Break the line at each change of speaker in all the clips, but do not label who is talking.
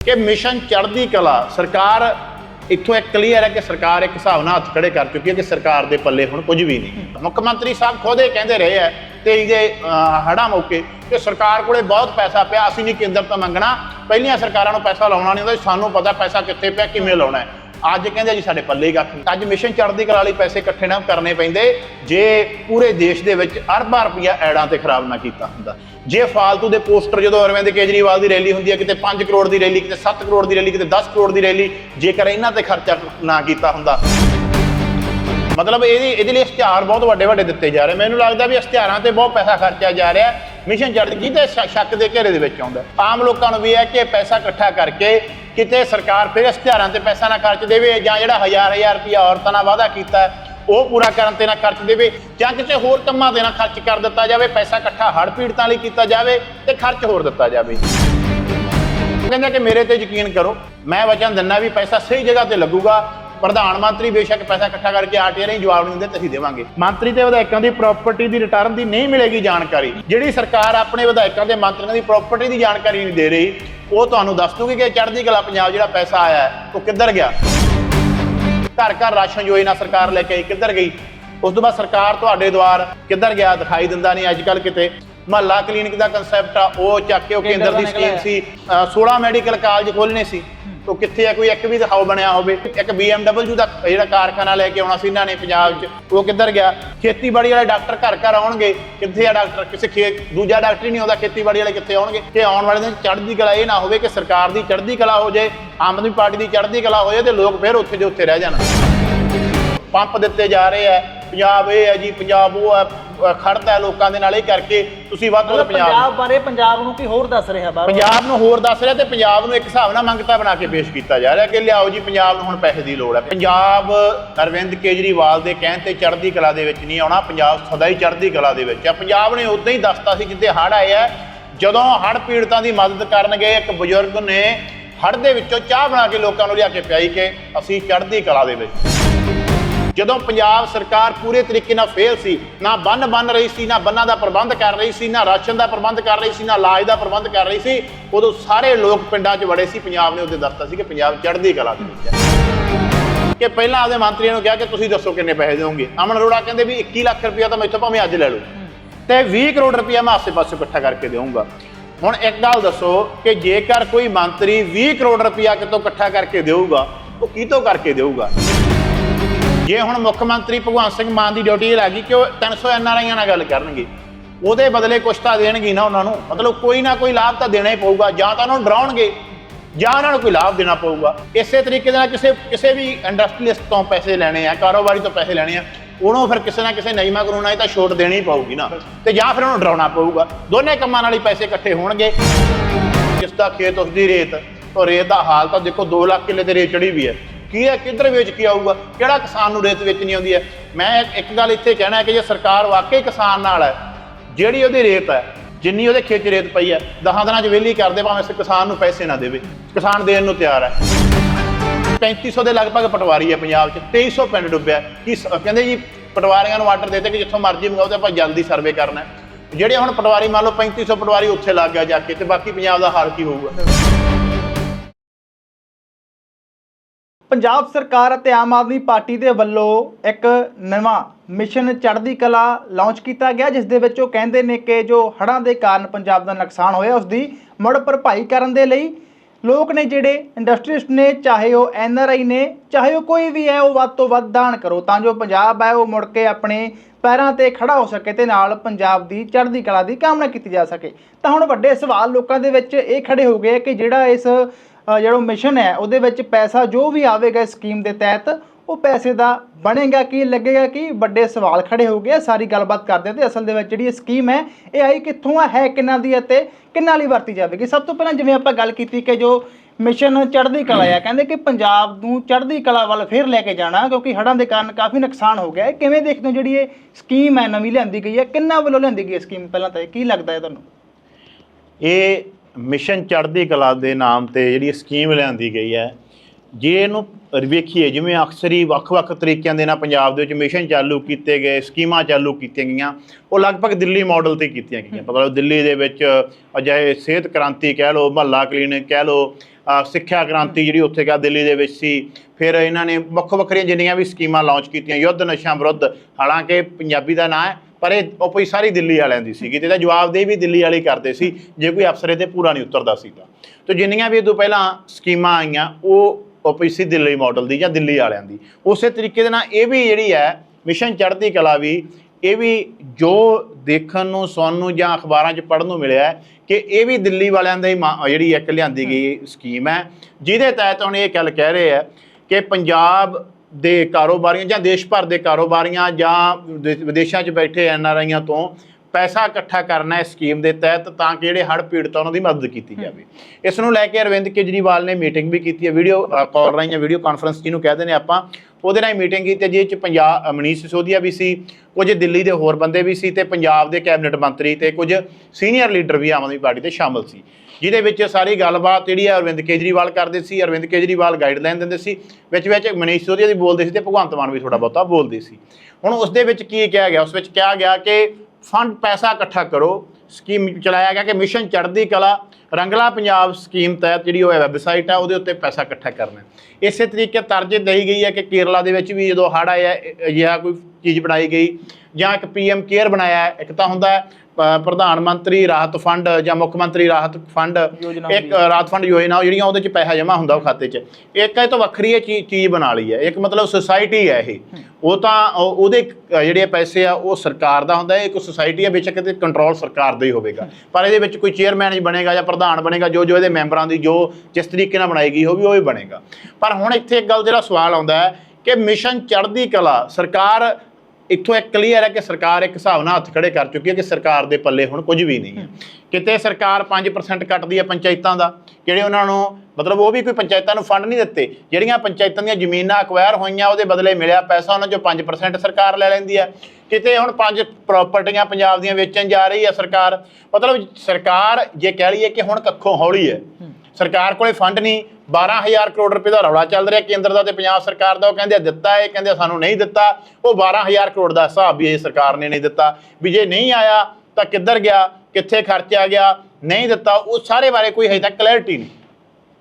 ਕਿ ਮਿਸ਼ਨ ਚੜ੍ਹਦੀ ਕਲਾ ਸਰਕਾਰ ਇੱਥੋਂ ਇੱਕ ਕਲੀਅਰ ਹੈ ਕਿ ਸਰਕਾਰ ਇੱਕ ਹਿਸਾਬ ਨਾਲ ਹੱਥ ਖੜੇ ਕਰ ਚੁੱਕੀ ਹੈ ਕਿ ਸਰਕਾਰ ਦੇ ਪੱਲੇ ਹੁਣ ਕੁਝ ਵੀ ਨਹੀਂ। ਮੁੱਖ ਮੰਤਰੀ ਸਾਹਿਬ ਖੁਦ ਇਹ ਕਹਿੰਦੇ ਰਹੇ ਹੈ ਤੇ ਇਹਦੇ ਹੜਾ ਮੌਕੇ ਕਿ ਸਰਕਾਰ ਕੋਲੇ ਬਹੁਤ ਪੈਸਾ ਪਿਆ, ਅਸੀਂ ਨਹੀਂ ਕੇਂਦਰ ਤੋਂ ਮੰਗਣਾ। ਪਹਿਲੀਆਂ ਸਰਕਾਰਾਂ ਨੂੰ ਪੈਸਾ ਲਾਉਣਾ ਨਹੀਂ ਹੁੰਦਾ ਸਾਨੂੰ ਪਤਾ ਪੈਸਾ ਕਿੱਥੇ ਪਿਆ, ਕਿਵੇਂ ਲਾਉਣਾ ਹੈ। ਅੱਜ ਕਹਿੰਦੇ ਜੀ ਸਾਡੇ ਪੱਲੇ ਹੀ ਕੱਖ ਅੱਜ ਮਿਸ਼ਨ ਚੜ੍ਹਦੀ ਕਲਾ ਲਈ ਪੈਸੇ ਇਕੱਠੇ ਨਾ ਕਰਨੇ ਪੈਂਦੇ, ਜੇ ਪੂਰੇ ਦੇਸ਼ ਦੇ ਵਿੱਚ ਅਰਬਾਂ ਰੁਪਈਆ ਐਡਾਂ ਤੇ ਖਰਾਬ ਨਾ ਕੀਤਾ ਹੁੰਦਾ। ਜੇ ਫਾਲਤੂ ਦੇ ਪੋਸਟਰ ਜਦੋਂ ਅਰਵਿੰਦ ਕੇਜਰੀਵਾਲ ਦੀ ਰੈਲੀ ਹੁੰਦੀ ਹੈ, ਕਿਤੇ 5 ਕਰੋੜ ਦੀ ਰੈਲੀ, ਕਿਤੇ 7 ਕਰੋੜ ਦੀ ਰੈਲੀ, ਕਿਤੇ 10 ਕਰੋੜ ਦੀ ਰੈਲੀ, ਜੇਕਰ ਇਹਨਾਂ ਤੇ ਖਰਚਾ ਨਾ ਕੀਤਾ ਹੁੰਦਾ। ਮਤਲਬ ਇਹਦੀ, ਇਹਦੇ ਲਈ ਇਸ਼ਤਿਹਾਰ ਬਹੁਤ ਵੱਡੇ ਵੱਡੇ ਦਿੱਤੇ ਜਾ ਰਹੇ। ਮੈਨੂੰ ਲੱਗਦਾ ਵੀ ਇਸ਼ਤਿਹਾਰਾਂ ਤੇ ਬਹੁਤ ਪੈਸਾ ਖਰਚਿਆ ਜਾ ਰਿਹਾ ਮਿਸ਼ਨ ਚੜ੍ਹਦੀ ਜਿਹਦੇ ਸ਼ੱਕ ਦੇ ਘੇਰੇ ਦੇ ਵਿੱਚ ਆਉਂਦਾ ਆਮ ਲੋਕਾਂ ਨੂੰ ਵੀ ਹੈ ਕਿ ਪੈਸਾ ਇਕੱਠਾ ਕਰਕੇ ਕਿਤੇ ਸਰਕਾਰ ਫਿਰ ਇਸ਼ਤਿਹਾਰਾਂ ਤੇ ਪੈਸਾ ਨਾ ਖਰਚ ਦੇਵੇ ਜਾਂ ਜਿਹੜਾ ਹਜ਼ਾਰ ਹਜ਼ਾਰ ਰੁਪਇਆ ਔਰਤਾਂ ਨਾਲ ਵਾਅਦਾ ਕੀਤਾ ਉਹ ਪੂਰਾ ਕਰਨ ਤੇ ਨਾ ਖਰਚ ਦੇਵੇ ਜਾਂ ਕਿਸੇ ਹੋਰ ਕੰਮਾਂ ਤੇ ਨਾ ਖਰਚ ਕਰ ਦਿੱਤਾ ਜਾਵੇ, ਪੈਸਾ ਇਕੱਠਾ ਹੜ੍ਹ ਪੀੜਤਾਂ ਲਈ ਕੀਤਾ ਜਾਵੇ ਤੇ ਖਰਚ ਹੋਰ ਦਿੱਤਾ ਜਾਵੇ। ਕਹਿੰਦਾ ਕਿ ਮੇਰੇ ਤੇ ਯਕੀਨ ਕਰੋ, ਮੈਂ ਵਚਨ ਦਿੰਦਾ ਵੀ ਪੈਸਾ ਸਹੀ ਜਗ੍ਹਾ ਤੇ ਲੱਗੂਗਾ, ਪ੍ਰਧਾਨ ਮੰਤਰੀ ਬੇਸ਼ੱਕ ਪੈਸਾ ਇਕੱਠਾ ਕਰਕੇ ਆਰਟੀਆਈ ਨਹੀਂ ਜਵਾਬ ਨਹੀਂ ਦਿੰਦੇ ਅਸੀਂ ਦੇਵਾਂਗੇ। ਮੰਤਰੀ ਤੇ ਵਿਧਾਇਕਾਂ ਦੀ ਪ੍ਰਾਪਰਟੀ ਦੀ ਰਿਟਰਨ ਦੀ ਨਹੀਂ ਮਿਲੇਗੀ ਜਾਣਕਾਰੀ। ਜਿਹੜੀ ਸਰਕਾਰ ਆਪਣੇ ਵਿਧਾਇਕਾਂ ਤੇ ਮੰਤਰੀਆਂ ਦੀ ਪ੍ਰਾਪਰਟੀ ਦੀ ਜਾਣਕਾਰੀ ਨਹੀਂ ਦੇ ਰਹੀ, ਉਹ ਤੁਹਾਨੂੰ ਦੱਸ ਦੂਗੀ ਕਿ ਚੜ੍ਹਦੀ ਕਲਾ ਪੰਜਾਬ ਜਿਹੜਾ ਪੈਸਾ ਆਇਆ ਉਹ ਕਿੱਧਰ ਗਿਆ? ਘਰ ਘਰ ਰਾਸ਼ਨ ਯੋਜਨਾ ਸਰਕਾਰ ਲੈ ਕੇ ਆਈ ਕਿੱਧਰ ਗਈ? ਉਸ ਤੋਂ ਬਾਅਦ ਸਰਕਾਰ ਤੁਹਾਡੇ ਦੁਆਰ ਕਿੱਧਰ ਗਿਆ ਦਿਖਾਈ ਦਿੰਦਾ ਨਹੀਂ ਅੱਜ ਕੱਲ ਕਿਤੇ। ਮਹੱਲਾ ਕਲੀਨਿਕ ਦਾ ਕਨਸੈਪਟ ਆ ਉਹ ਚੱਕ ਕੇ ਉਹ ਕੇਂਦਰ ਦੀ ਸਕੀਮ ਸੀ। ਅ, 16 ਮੈਡੀਕਲ ਕਾਲਜ ਖੋਲ੍ਹਣੇ ਸੀ। ਉਹ ਕਿੱਥੇ ਆ ਕੋਈ ਇੱਕ ਵੀ ਦਿਖਾਓ ਬਣਿਆ ਹੋਵੇ? ਇੱਕ BMW ਦਾ ਜਿਹੜਾ ਕਾਰਖਾਨਾ ਲੈ ਕੇ ਆਉਣਾ ਸੀ ਇਹਨਾਂ ਨੇ ਪੰਜਾਬ 'ਚ, ਉਹ ਕਿੱਧਰ ਗਿਆ? ਖੇਤੀਬਾੜੀ ਵਾਲੇ ਡਾਕਟਰ ਘਰ ਘਰ ਆਉਣਗੇ, ਕਿੱਥੇ ਆ ਡਾਕਟਰ? ਕਿਸੇ ਖੇਤ ਦੂਜਾ ਡਾਕਟਰ ਹੀ ਨਹੀਂ ਆਉਂਦਾ, ਖੇਤੀਬਾੜੀ ਵਾਲੇ ਕਿੱਥੇ ਆਉਣਗੇ? ਕਿ ਆਉਣ ਵਾਲੇ ਦਿਨ ਚੜ੍ਹਦੀ ਕਲਾ ਇਹ ਨਾ ਹੋਵੇ ਕਿ ਸਰਕਾਰ ਦੀ ਚੜ੍ਹਦੀ ਕਲਾ ਹੋ ਜਾਏ ਆਮ ਆਦਮੀ ਪਾਰਟੀ ਦੀ ਚੜ੍ਹਦੀ ਕਲਾ ਹੋ ਜਾਏ ਤੇ ਲੋਕ ਫਿਰ ਉੱਥੇ ਦੇ ਉੱਥੇ ਰਹਿ ਜਾਣ। ਪੰਪ ਦਿੱਤੇ ਜਾ ਰਹੇ ਆ ਪੰਜਾਬ ਇਹ ਹੈ ਜੀ ਪੰਜਾਬ ਉਹ ਹੈ ਅ, ਖੜਦਾ ਹੈ ਲੋਕਾਂ ਦੇ ਨਾਲ ਇਹ ਕਰਕੇ ਤੁਸੀਂ ਵੱਧ ਤੋਂ ਵੱਧ
ਮਤਲਬ
ਪੰਜਾਬ
ਪੰਜਾਬ ਬਾਰੇ ਪੰਜਾਬ ਨੂੰ ਕੀ ਹੋਰ ਦੱਸ ਰਿਹਾ ਬਾਹਰ?
ਪੰਜਾਬ ਨੂੰ ਹੋਰ ਦੱਸ ਰਿਹਾ ਤੇ ਪੰਜਾਬ ਨੂੰ ਇੱਕ ਹਿਸਾਬ ਨਾਲ ਮੰਗਤਾ ਬਣਾ ਕੇ ਪੇਸ਼ ਕੀਤਾ ਜਾ ਰਿਹਾ ਕਿ ਲਿਆਓ ਜੀ ਪੰਜਾਬ ਨੂੰ ਹੁਣ ਪੈਸੇ ਦੀ ਲੋੜ ਹੈ। ਪੰਜਾਬ ਅਰਵਿੰਦ ਕੇਜਰੀਵਾਲ ਦੇ ਕਹਿਣ ਤੇ ਚੜ੍ਹਦੀ ਕਲਾ ਦੇ ਵਿੱਚ ਨਹੀਂ ਆਉਣਾ ਪੰਜਾਬ ਸਦਾ ਹੀ ਚੜ੍ਹਦੀ ਕਲਾ ਦੇ ਵਿੱਚ ਹੈ। ਪੰਜਾਬ ਨੇ ਉਦਾਂ ਹੀ ਦੱਸਤਾ ਸੀ ਜਿੱਦੇ ਹੜ੍ਹ ਆਏ ਆ ਜਦੋਂ ਹੜ੍ਹ ਪੀੜਤਾਂ ਦੀ ਮਦਦ ਕਰਨ ਗਏ ਇੱਕ ਬਜ਼ੁਰਗ ਨੇ ਹੜ੍ਹ ਦੇ ਵਿੱਚੋਂ ਚਾਹ ਬਣਾ ਕੇ ਲੋਕਾਂ ਨੂੰ ਲਿਆ ਕੇ ਪਿਆਈ ਕਿ ਅਸੀਂ ਚੜ੍ਹਦੀ ਕਲਾ ਦੇ ਵਿੱਚ। ਜਦੋਂ ਪੰਜਾਬ ਸਰਕਾਰ ਪੂਰੇ ਤਰੀਕੇ ਨਾਲ ਫੇਲ ਸੀ, ਨਾ ਬੰਨ ਬੰਨ ਰਹੀ ਸੀ, ਨਾ ਬੰਨਾਂ ਦਾ ਪ੍ਰਬੰਧ ਕਰ ਰਹੀ ਸੀ, ਨਾ ਰਾਸ਼ਨ ਦਾ ਪ੍ਰਬੰਧ ਕਰ ਰਹੀ ਸੀ, ਨਾ ਇਲਾਜ ਦਾ ਪ੍ਰਬੰਧ ਕਰ ਰਹੀ ਸੀ, ਉਦੋਂ ਸਾਰੇ ਲੋਕ ਪਿੰਡਾਂ 'ਚ ਵੜੇ ਸੀ, ਪੰਜਾਬ ਨੇ ਉਹਦੇ ਦੱਸਤਾ ਸੀ ਕਿ ਪੰਜਾਬ ਚੜ੍ਹਦੀ ਕਲਾ ਦੇ ਵਿੱਚ ਹੈ। ਕਿ ਪਹਿਲਾਂ ਆਪਦੇ ਮੰਤਰੀਆਂ ਨੂੰ ਕਿਹਾ ਕਿ ਤੁਸੀਂ ਦੱਸੋ ਕਿੰਨੇ ਪੈਸੇ ਦਿਓਗੇ? ਅਮਨ ਅਰੋੜਾ ਕਹਿੰਦੇ ਵੀ 21 ਲੱਖ ਰੁਪਇਆ ਤਾਂ ਮੈਥੋਂ ਭਾਵੇਂ ਅੱਜ ਲੈ ਲਓ। ਤੇ 20 ਕਰੋੜ ਰੁਪਇਆ ਮੈਂ ਆਸੇ-ਪਾਸੇ ਇਕੱਠਾ ਕਰਕੇ ਦੇਵਾਂਗਾ ਹੁਣ ਇੱਕ ਗੱਲ ਦੱਸੋ ਕਿ ਜੇਕਰ ਕੋਈ ਮੰਤਰੀ 20 ਕਰੋੜ ਰੁਪਇਆ ਕਿਤੋਂ ਇਕੱਠਾ ਕਰਕੇ ਦੇਊਗਾ, ਉਹ ਕਿਤੋਂ ਕਰਕੇ ਦੇਊਗਾ? ਜੇ ਹੁਣ ਮੁੱਖ ਮੰਤਰੀ ਭਗਵੰਤ ਸਿੰਘ ਮਾਨ ਦੀ ਡਿਊਟੀ ਲੱਗ ਗਈ ਕਿ ਉਹ 300 ਐਨਆਰਆਈਆਂ ਨਾਲ ਗੱਲ ਕਰਨਗੇ? ਉਹਦੇ ਬਦਲੇ ਕੁਛ ਤਾਂ ਦੇਣਗੇ ਨਾ ਉਹਨਾਂ ਨੂੰ। ਮਤਲਬ ਕੋਈ ਨਾ ਕੋਈ ਲਾਭ ਤਾਂ ਦੇਣਾ ਹੀ ਪਊਗਾ, ਜਾਂ ਤਾਂ ਉਹਨਾਂ ਨੂੰ ਡਰਾਉਣਗੇ, ਜਾਂ ਉਹਨਾਂ ਨੂੰ ਕੋਈ ਲਾਭ ਦੇਣਾ ਪਊਗਾ। ਇਸੇ ਤਰੀਕੇ ਦੇ ਨਾਲ ਕਿਸੇ ਕਿਸੇ ਵੀ ਇੰਡਸਟਰੀਲਿਸਟ ਤੋਂ ਪੈਸੇ ਲੈਣੇ ਆ, ਕਾਰੋਬਾਰੀ ਤੋਂ ਪੈਸੇ ਲੈਣੇ ਆ, ਉਹਨੂੰ ਫਿਰ ਕਿਸੇ ਨਾ ਕਿਸੇ ਨਿਯਮਾਂ ਕਾਨੂੰਨਾਂ 'ਚ ਤਾਂ ਛੋਟ ਦੇਣੀ ਪਊਗੀ ਨਾ। ਤੇ ਜਾਂ ਫਿਰ ਉਹਨੂੰ ਡਰਾਉਣਾ ਪਊਗਾ। ਦੋਨੇ ਕੰਮਾਂ ਨਾਲ ਹੀ ਪੈਸੇ ਇਕੱਠੇ ਹੋਣਗੇ। ਜਿਸ ਦਾ ਖੇਤ ਉਸ ਦੀ ਰੇਤ ਉਹ ਰੇਤ ਦਾ ਹਾਲ ਤਾਂ ਦੇਖੋ 2 ਲੱਖ ਕਿੱਲੇ ਤੇ ਰੇਤ ਚੜੀ ਵੀ ਹੈ। ਕੀ ਹੈ, ਕਿੱਧਰ ਵੇਚ ਕੇ ਆਊਗਾ? ਕਿਹੜਾ ਕਿਸਾਨ ਨੂੰ ਰੇਤ ਵੇਚਣੀ ਆਉਂਦੀ ਹੈ? ਮੈਂ ਇੱਕ- ਗੱਲ ਇੱਥੇ ਕਹਿਣਾ ਹੈ ਕਿ ਜੇ ਸਰਕਾਰ ਵਾਕਈ ਕਿਸਾਨ ਨਾਲ ਹੈ, ਜਿਹੜੀ ਉਹਦੀ ਰੇਤ ਹੈ, ਜਿੰਨੀ ਉਹਦੇ ਖੇਤ ਰੇਤ ਪਈ ਹੈ ਦਹਾਂ ਦਿਨਾਂ 'ਚ ਵਿਹਲੀ ਕਰਦੇ ਭਾਵੇਂ ਇਸ ਕਿਸਾਨ ਨੂੰ ਪੈਸੇ ਨਾ ਦੇਵੇ, ਕਿਸਾਨ ਦੇਣ ਨੂੰ ਤਿਆਰ ਹੈ। 3500 ਦੇ ਲਗਭਗ ਪਟਵਾਰੀ ਹੈ ਪੰਜਾਬ 'ਚ 2300 ਪਿੰਡ ਡੁੱਬਿਆ ਕਿ ਕਹਿੰਦੇ ਜੀ, ਪਟਵਾਰੀਆਂ ਨੂੰ ਆਰਡਰ ਦੇ ਦਿੱਤੇ ਕਿ ਜਿੱਥੋਂ ਮਰਜ਼ੀ ਮੰਗਾਓ ਤੇ ਆਪਾਂ ਜਲਦੀ ਸਰਵੇ ਕਰਨਾ ਹੈ। ਜਿਹੜੇ ਹੁਣ ਪਟਵਾਰੀ ਮੰਨ ਲਓ 3500 ਪਟਵਾਰੀ ਉੱਥੇ ਲੱਗ ਗਿਆ ਜਾ ਕੇ ਤੇ ਬਾਕੀ ਪੰਜਾਬ ਦਾ ਹਾਲ ਕੀ ਹੋਊਗਾ?
ਪੰਜਾਬ ਸਰਕਾਰ ਅਤੇ ਆਮ ਆਦਮੀ ਪਾਰਟੀ ਦੇ ਵੱਲੋਂ ਇੱਕ ਨਵਾਂ ਮਿਸ਼ਨ ਚੜ੍ਹਦੀ ਕਲਾ ਲਾਂਚ ਕੀਤਾ ਗਿਆ, ਜਿਸ ਦੇ ਵਿੱਚ ਉਹ ਕਹਿੰਦੇ ਨੇ ਕਿ ਜੋ ਹੜ੍ਹਾਂ ਦੇ ਕਾਰਨ ਪੰਜਾਬ ਦਾ ਨੁਕਸਾਨ ਹੋਇਆ, ਉਸ ਦੀ ਮੁੜ ਭਰਪਾਈ ਕਰਨ ਦੇ ਲਈ ਲੋਕ ਨੇ ਜਿਹੜੇ ਇੰਡਸਟਰੀਸਟ ਨੇ, ਚਾਹੇ ਉਹ ਐਨ ਆਰ ਆਈ ਨੇ, ਚਾਹੇ ਉਹ ਕੋਈ ਵੀ ਹੈ, ਉਹ ਵੱਧ ਤੋਂ ਵੱਧ ਦਾਨ ਕਰੋ ਤਾਂ ਜੋ ਪੰਜਾਬ ਹੈ, ਉਹ ਮੁੜ ਕੇ ਆਪਣੇ ਪੈਰਾਂ ਤੇ ਖੜਾ ਹੋ ਸਕੇ ਤੇ ਨਾਲ ਪੰਜਾਬ ਦੀ ਚੜ੍ਹਦੀ ਕਲਾ ਦੀ ਕਾਮਨਾ ਕੀਤੀ ਜਾ ਸਕੇ। ਤਾਂ ਹੁਣ ਵੱਡੇ ਸਵਾਲ ਲੋਕਾਂ ਦੇ ਵਿੱਚ ਇਹ ਖੜੇ ਹੋ ਗਏ ਕਿ ਜਿਹੜਾ ਇਸ ਜਿਹੜਾ ਮਿਸ਼ਨ ਹੈ, ਉਹਦੇ ਵਿੱਚ ਪੈਸਾ ਜੋ ਵੀ ਆਵੇਗਾ ਇਸ ਸਕੀਮ ਦੇ ਤਹਿਤ, ਉਹ ਪੈਸੇ ਦਾ ਬਣੇਗਾ ਕੀ, ਲੱਗੇਗਾ ਕੀ? ਵੱਡੇ ਸਵਾਲ ਖੜੇ ਹੋ ਗਏ ਸਾਰੀ ਗੱਲਬਾਤ ਕਰਦੇ ਹਾਂ ਤੇ ਅਸਲ ਦੇ ਵਿੱਚ ਜਿਹੜੀ ਇਹ ਸਕੀਮ ਹੈ, ਇਹ ਆਈ ਕਿੱਥੋਂ ਆ, ਹੈ ਕਿੰਨਾ ਦੀ ਹੈ ਤੇ ਕਿੰਨਾ ਲਈ ਵਰਤੀ ਜਾਵੇਗੀ? ਸਭ ਤੋਂ ਪਹਿਲਾਂ ਜਿਵੇਂ ਆਪਾਂ ਗੱਲ ਕੀਤੀ ਕਿ ਜੋ ਮਿਸ਼ਨ ਚੜ੍ਹਦੀ ਕਲਾ ਆ, ਕਹਿੰਦੇ ਕਿ ਪੰਜਾਬ ਨੂੰ ਚੜ੍ਹਦੀ ਕਲਾ ਵੱਲ ਫੇਰ ਲੈ ਕੇ ਜਾਣਾ, ਕਿਉਂਕਿ ਹੜ੍ਹਾਂ ਦੇ ਕਾਰਨ ਕਾਫੀ ਨੁਕਸਾਨ ਹੋ ਗਿਆ। ਹੈ ਕਿਵੇਂ ਦੇਖਦੇ ਹੋ ਜਿਹੜੀ ਇਹ ਸਕੀਮ ਹੈ, ਨਵੀਂ ਲਿਆਂਦੀ ਗਈ ਹੈ, ਕਿੰਨਾ ਵੱਲੋਂ ਲਿਆਂਦੀ ਗਈ ਹੈ ਸਕੀਮ ਪਹਿਲਾਂ ਤਾਂ ਇਹ ਕੀ ਲੱਗਦਾ ਹੈ ਤੁਹਾਨੂੰ?
ਇਹ ਮਿਸ਼ਨ ਚੜ੍ਹਦੀ ਕਲਾ ਦੇ ਨਾਮ ਤੇ ਜਿਹੜੀ ਸਕੀਮ ਲਿਆਂਦੀ ਗਈ ਹੈ, ਜੇ ਇਹਨੂੰ ਵੇਖੀਏ, ਜਿਵੇਂ ਅਕਸਰ ਹੀ ਵੱਖ-ਵੱਖ ਤਰੀਕਿਆਂ ਦੇ ਨਾਲ ਪੰਜਾਬ ਦੇ ਵਿੱਚ ਮਿਸ਼ਨ ਚਾਲੂ ਕੀਤੇ ਗਏ, ਸਕੀਮਾਂ ਚਾਲੂ ਕੀਤੀਆਂ ਗਈਆਂ, ਉਹ ਲਗਭਗ ਦਿੱਲੀ ਮਾਡਲ ਤੇ ਕੀਤੀਆਂ ਗਈਆਂ। ਮਤਲਬ ਦਿੱਲੀ ਦੇ ਵਿੱਚ ਅਜਿਹੇ ਸਿਹਤ ਕ੍ਰਾਂਤੀ ਕਹਿ ਲਓ, ਮਹੱਲਾ ਕਲੀਨਿਕ ਕਹਿ ਲਓ ਸਿੱਖਿਆ ਕ੍ਰਾਂਤੀ ਜਿਹੜੀ ਉੱਥੇ ਕਾ ਦਿੱਲੀ ਦੇ ਵਿੱਚ ਸੀ, ਫਿਰ ਇਹਨਾਂ ਨੇ ਵੱਖ ਵੱਖਰੀਆਂ ਜਿੰਨੀਆਂ ਵੀ ਸਕੀਮਾਂ ਲਾਂਚ ਕੀਤੀਆਂ, ਯੁੱਧ ਨਸ਼ਾ ਵਿਰੁੱਧ, ਹਾਲਾਂਕਿ ਪੰਜਾਬੀ ਦਾ ਨਾਂ ਹੈ ਪਰ ਇਹ ਉਹ ਕੋਈ ਸਾਰੀ ਦਿੱਲੀ ਵਾਲਿਆਂ ਦੀ ਸੀਗੀ ਤੇ ਇਹਦਾ ਜਵਾਬਦੇਹੀ ਵੀ ਦਿੱਲੀ ਵਾਲੇ ਕਰਦੇ ਸੀ ਜੇ ਕੋਈ ਅਫਸਰ ਇਹ ਤੇ ਪੂਰਾ ਨਹੀਂ ਉਤਰਦਾ ਸੀ ਤਾਂ ਤੇ ਜਿੰਨੀਆਂ ਵੀ ਇਹ ਤੋਂ ਪਹਿਲਾਂ ਸਕੀਮਾਂ ਆਈਆਂ ਉਹ ਉਹ ਪਈ ਸੀ ਦਿੱਲੀ ਮਾਡਲ ਦੀ ਜਾਂ ਦਿੱਲੀ ਵਾਲਿਆਂ ਦੀ। ਉਸੇ ਤਰੀਕੇ ਦੇ ਨਾਲ ਇਹ ਵੀ ਜਿਹੜੀ ਹੈ ਮਿਸ਼ਨ ਚੜ੍ਹਦੀ ਕਲਾ ਵੀ ਇਹ ਵੀ ਜੋ ਦੇਖਣ ਨੂੰ ਸੁਣਨ ਨੂੰ ਜਾਂ ਅਖਬਾਰਾਂ 'ਚ ਪੜ੍ਹਨ ਨੂੰ ਮਿਲਿਆ ਹੈ ਕਿ ਇਹ ਵੀ ਦਿੱਲੀ ਵਾਲਿਆਂ ਦਾ ਹੀ ਜਿਹੜੀ ਇੱਕ ਲਿਆਂਦੀ ਗਈ ਸਕੀਮ ਹੈ ਜਿਹਦੇ ਤਹਿਤ ਹੁਣ ਇਹ ਗੱਲ ਕਹਿ ਰਹੇ ਆ ਕਿ ਪੰਜਾਬ ਦੇ ਕਾਰੋਬਾਰੀਆਂ ਜਾਂ ਦੇਸ਼ ਭਰ ਦੇ ਕਾਰੋਬਾਰੀਆਂ ਜਾਂ ਵਿਦੇ- ਵਿਦੇਸ਼ਾਂ 'ਚ ਬੈਠੇ ਐਨ ਆਰ ਆਈਆਂ ਤੋਂ ਪੈਸਾ ਇਕੱਠਾ ਕਰਨਾ ਹੈ ਸਕੀਮ ਦੇ ਤਹਿਤ ਤਾਂ ਕਿ ਜਿਹੜੇ ਹੜ੍ਹ ਪੀੜਤ ਉਹਨਾਂ ਦੀ ਮਦਦ ਕੀਤੀ ਜਾਵੇ। ਇਸ ਨੂੰ ਲੈ ਕੇ ਅਰਵਿੰਦ ਕੇਜਰੀਵਾਲ ਨੇ ਮੀਟਿੰਗ ਵੀ ਕੀਤੀ ਹੈ ਵੀਡੀਓ ਕਾਲ ਰਾਹੀਂ ਜਾਂ ਵੀਡੀਓ ਕਾਨਫਰੰਸ ਜਿਹਨੂੰ ਕਹਿੰਦੇ ਨੇ ਆਪਾਂ ਉਹਦੇ ਨਾਲ ਮੀਟਿੰਗ ਕੀਤੀ ਜਿਹਦੇ ਚ ਪੰਜਾਬ ਮਨੀਸ਼ ਸਿਸੋਦੀਆ ਵੀ ਸੀ ਕੁਝ ਦਿੱਲੀ ਦੇ ਹੋਰ ਬੰਦੇ ਵੀ ਸੀ ਤੇ ਪੰਜਾਬ ਦੇ ਕੈਬਨਿਟ ਮੰਤਰੀ ਤੇ ਕੁਝ ਸੀਨੀਅਰ ਲੀਡਰ ਵੀ ਆਮ ਆਦਮੀ ਪਾਰਟੀ ਦੇ ਸ਼ਾਮਲ ਸੀ। ਜਿਹਦੇ ਵਿੱਚ ਸਾਰੀ ਗੱਲਬਾਤ ਜਿਹੜੀ ਹੈ ਅਰਵਿੰਦ ਕੇਜਰੀਵਾਲ ਕਰਦੇ ਸੀ, ਅਰਵਿੰਦ ਕੇਜਰੀਵਾਲ ਗਾਈਡਲਾਈਨ ਦਿੰਦੇ ਸੀ, ਵਿੱਚ ਵਿੱਚ ਮਨੀਸ਼ ਸਿਸੋਦੀਆ ਦੀ ਬੋਲਦੇ ਸੀ ਤੇ ਭਗਵੰਤ ਮਾਨ ਵੀ ਥੋੜਾ ਬਹੁਤਾ ਬੋਲਦੇ ਸੀ। ਹੁਣ ਉਸ ਦੇ ਵਿੱਚ ਕੀ ਕਿਹਾ ਗਿਆ? ਉਸ ਵਿੱਚ ਕਿਹਾ ਗਿਆ ਕਿ ਫੰਡ ਪੈਸਾ ਇਕੱਠਾ ਕਰੋ, ਸਕੀਮ ਚਲਾਇਆ ਗਿਆ ਕਿ ਮਿਸ਼ਨ ਚੜ੍ਹਦੀ ਕਲਾ ਰੰਗਲਾ ਪੰਜਾਬ ਸਕੀਮ ਤਹਿਤ ਜਿਹੜੀ ਉਹ ਵੈਬਸਾਈਟ ਹੈ ਉਹਦੇ ਉੱਤੇ ਪੈਸਾ ਇਕੱਠਾ ਕਰਨਾ। ਇਸੇ ਤਰੀਕੇ ਤਰਜ ਦਈ ਗਈ ਹੈ ਕਿ ਕੇਰਲਾ ਦੇ ਵਿੱਚ ਵੀ ਜਦੋਂ ਹੜ੍ਹ ਆਇਆ ਅਜਿਹਾ ਕੋਈ ਚੀਜ਼ ਬਣਾਈ ਗਈ ਜਾਂ ਇੱਕ ਪੀਐਮ ਕੇਅਰ ਬਣਾਇਆ। ਇੱਕ ਤਾਂ ਹੁੰਦਾ ਪ੍ਰਧਾਨ ਮੰਤਰੀ ਰਾਹਤ ਫੰਡ ਜਾਂ ਮੁੱਖ ਮੰਤਰੀ ਰਾਹਤ ਫੰਡ ਇੱਕ। ਰਾਹਤ ਫੰਡ ਯੋਜਨਾ ਜਿਹੜੀਆਂ ਉਹਦੇ ਚ ਪੈਸਾ ਜਮ੍ਹਾਂ ਹੁੰਦਾ ਉਹ ਖਾਤੇ 'ਚ ਇੱਕ ਇਹ ਤੋਂ ਵੱਖਰੀ ਇਹ ਚੀਜ਼ ਬਣਾ ਲਈ ਹੈ ਇੱਕ ਮਤਲਬ ਸੁਸਾਇਟੀ ਹੈ ਇਹ ਉਹ ਤਾਂ ਉਹ- ਉਹਦੇ ਜਿਹੜੇ ਪੈਸੇ ਆ ਉਹ ਸਰਕਾਰ ਦਾ ਹੁੰਦਾ ਹੈ ਇੱਕ ਸੁਸਾਇਟੀ ਹੈ ਬੇਸ਼ੱਕ ਤੇ ਕੰਟਰੋਲ ਸਰਕਾਰ ਦਾ ਹੀ ਹੋਵੇਗਾ ਪਰ ਇਹਦੇ ਵਿੱਚ ਕੋਈ ਚੇਅਰਮੈਨ ਹੀ ਬਣੇਗਾ ਜਾਂ ਪ੍ਰਧਾਨ ਬਣੇਗਾ, ਜੋ ਜੋ ਇਹਦੇ ਮੈਂਬਰਾਂ ਦੀ ਜੋ ਜਿਸ ਤਰੀਕੇ ਨਾਲ ਬਣਾਈ ਗਈ ਹੋਵੇ ਉਹ ਹੀ ਬਣੇਗਾ। ਪਰ ਹੁਣ ਇੱਥੇ ਇੱਕ ਗੱਲ ਜਿਹੜਾ ਸਵਾਲ ਆਉਂਦਾ ਹੈ ਕਿ ਮਿਸ਼ਨ ਚੜ੍ਹਦੀ ਕਲਾ ਸਰਕਾਰ ਇੱਥੋਂ ਇੱਕ ਕਲੀਅਰ ਹੈ ਕਿ ਸਰਕਾਰ ਇੱਕ ਹਿਸਾਬ ਨਾਲ ਹੱਥ ਖੜੇ ਕਰ ਚੁੱਕੀ ਹੈ ਕਿ ਸਰਕਾਰ ਦੇ ਪੱਲੇ ਹੁਣ ਕੁਝ ਵੀ ਨਹੀਂ ਹੈ। ਕਿਤੇ ਸਰਕਾਰ 5% ਕੱਟਦੀ ਹੈ ਪੰਚਾਇਤਾਂ ਦਾ, ਜਿਹੜੇ ਉਹਨਾਂ ਨੂੰ ਮਤਲਬ ਉਹ ਵੀ ਕੋਈ ਪੰਚਾਇਤਾਂ ਨੂੰ ਫੰਡ ਨਹੀਂ ਦਿੱਤੇ, ਜਿਹੜੀਆਂ ਪੰਚਾਇਤਾਂ ਦੀਆਂ ਜ਼ਮੀਨਾਂ ਅਕਵਾਇਰ ਹੋਈਆਂ, ਉਹਦੇ ਬਦਲੇ ਮਿਲਿਆ ਪੈਸਾ ਉਹਨਾਂ ਚੋਂ 5% ਸਰਕਾਰ ਲੈ ਲੈਂਦੀ ਹੈ। ਕਿਤੇ ਹੁਣ ਪੰਜ ਪ੍ਰਾਪਰਟੀਆਂ ਪੰਜਾਬ ਦੀਆਂ ਵੇਚਣ ਜਾ ਰਹੀ ਹੈ ਸਰਕਾਰ, ਮਤਲਬ ਸਰਕਾਰ ਜੇ ਕਹਿ ਲਈਏ ਕਿ ਹੁਣ ਕੱਖੋਂ ਹੌਲੀ ਹੈ। ਸਰਕਾਰ ਕੋਲੇ ਫੰਡ ਨਹੀਂ 12000 ਕਰੋੜ ਰੁਪਏ ਦਾ ਰੌਲਾ ਚੱਲ ਰਿਹਾ, ਕੇਂਦਰ ਦਾ ਤੇ ਪੰਜਾਬ ਸਰਕਾਰ ਦਾ, ਉਹ ਕਹਿੰਦੇ ਆ ਦਿੱਤਾ ਹੈ ਕਹਿੰਦੇ ਸਾਨੂੰ ਨਹੀਂ ਦਿੱਤਾ। ਉਹ 12000 ਕਰੋੜ ਦਾ ਹਿਸਾਬ ਵੀ ਇਹ ਸਰਕਾਰ ਨੇ ਨਹੀਂ ਦਿੱਤਾ। ਵੀ ਜੇ ਨਹੀਂ ਆਇਆ ਤਾਂ ਕਿੱਧਰ ਗਿਆ, ਕਿੱਥੇ ਖਰਚਿਆ ਗਿਆ, ਨਹੀਂ ਦਿੱਤਾ, ਉਹ ਸਾਰੇ ਬਾਰੇ ਕੋਈ ਹਜੇ ਤੱਕ ਕਲੈਰਿਟੀ ਨਹੀਂ।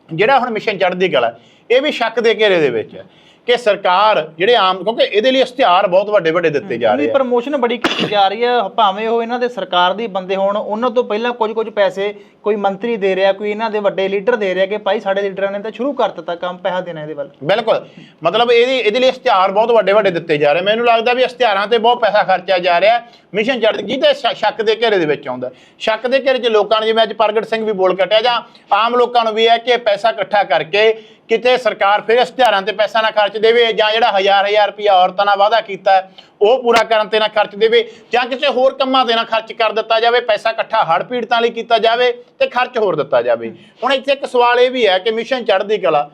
ਜਿਹੜਾ ਹੁਣ ਮਿਸ਼ਨ ਚੜ੍ਹਦੀ ਕਲਾ ਇਹ ਵੀ ਸ਼ੱਕ ਦੇ ਘੇਰੇ ਦੇ ਵਿੱਚ ਹੈ। ਕਿ ਸਰਕਾਰ ਜਿਹੜੇ ਆਮ ਕਿਉਂਕਿ ਇਹਦੇ ਲਈ ਇਸ਼ਤਿਹਾਰ ਬਹੁਤ ਵੱਡੇ ਵੱਡੇ ਦਿੱਤੇ ਜਾ ਰਹੇ ਆ।
ਪ੍ਰਮੋਸ਼ਨ ਬੜੀ ਕੀਤੀ ਜਾ ਰਹੀ ਹੈ ਭਾਵੇਂ ਉਹ ਇਹਨਾਂ ਦੇ ਸਰਕਾਰ ਦੇ ਬੰਦੇ ਹੋਣ ਉਹਨਾਂ ਤੋਂ ਪਹਿਲਾਂ ਕੁਝ ਕੁਝ ਪੈਸੇ ਕੋਈ ਮੰਤਰੀ ਦੇ ਰਿਹਾ ਕੋਈ ਇਹਨਾਂ ਦੇ ਵੱਡੇ ਲੀਡਰ ਦੇ ਰਿਹਾ ਕਿ ਭਾਈ ਸਾਡੇ ਲੀਡਰਾਂ ਨੇ ਤਾਂ ਸ਼ੁਰੂ ਕਰ ਦਿੱਤਾ ਕੰਮ ਪੈਸਾ ਦੇਣਾ ਇਹਦੇ ਵੱਲ।
ਬਿਲਕੁਲ। ਮਤਲਬ ਇਹਦੀ ਇਹਦੇ ਲਈ ਇਸ਼ਤਿਹਾਰ ਬਹੁਤ ਵੱਡੇ ਵੱਡੇ ਦਿੱਤੇ ਜਾ ਰਹੇ ਮੈਨੂੰ ਲੱਗਦਾ ਵੀ ਇਸ਼ਤਿਹਾਰਾਂ ਤੇ ਬਹੁਤ ਪੈਸਾ ਖਰਚਿਆ ਜਾ ਰਿਹਾ। ਮਿਸ਼ਨ ਚੜ੍ਹਦੀ ਜਿਹਦੇ ਸ਼- ਸ਼ੱਕ ਦੇ ਘੇਰੇ ਦੇ ਵਿੱਚ ਆਉਂਦਾ। ਸ਼ੱਕ ਦੇ ਘੇਰੇ 'ਚ ਲੋਕਾਂ ਨੇ ਜਿਵੇਂ ਅੱਜ ਪ੍ਰਗਟ ਸਿੰਘ ਵੀ ਬੋਲ ਕੱਟਿਆ ਜਾਂ ਆਮ ਲੋਕਾਂ ਨੂੰ ਵੀ ਹੈ ਕਿ ਪੈਸਾ ਇਕੱਠਾ ਕਰਕੇ ਕਿਤੇ ਸਰਕਾਰ ਫਿਰ ਇਸ਼ਤਿਹਾਰਾਂ ਤੇ ਪੈਸਾ ਨਾ ਖਰਚ ਦੇਵੇ ਜਾਂ ਜਿਹੜਾ ਹਜ਼ਾਰ ਹਜ਼ਾਰ ਰੁਪਇਆ ਔਰਤਾਂ ਨਾਲ ਵਾਅਦਾ ਕੀਤਾ ਉਹ ਪੂਰਾ ਕਰਨ ਤੇ ਨਾ ਖਰਚ ਦੇਵੇ ਜਾਂ ਕਿਸੇ ਹੋਰ ਕੰਮਾਂ ਤੇ ਨਾ ਖਰਚ ਕਰ ਦਿੱਤਾ ਜਾਵੇ ਪੈਸਾ ਇਕੱਠਾ ਹੜ੍ਹ ਪੀੜਤਾਂ ਲਈ ਕੀਤਾ ਜਾਵੇ ਤੇ ਖਰਚ ਹੋਰ ਦਿੱਤਾ ਜਾਵੇ। ਹੁਣ ਇੱਥੇ ਇੱਕ ਸਵਾਲ ਇਹ ਵੀ ਹੈ ਕਿ ਮਿਸ਼ਨ ਚੜ੍ਹਦੀ ਕਲਾ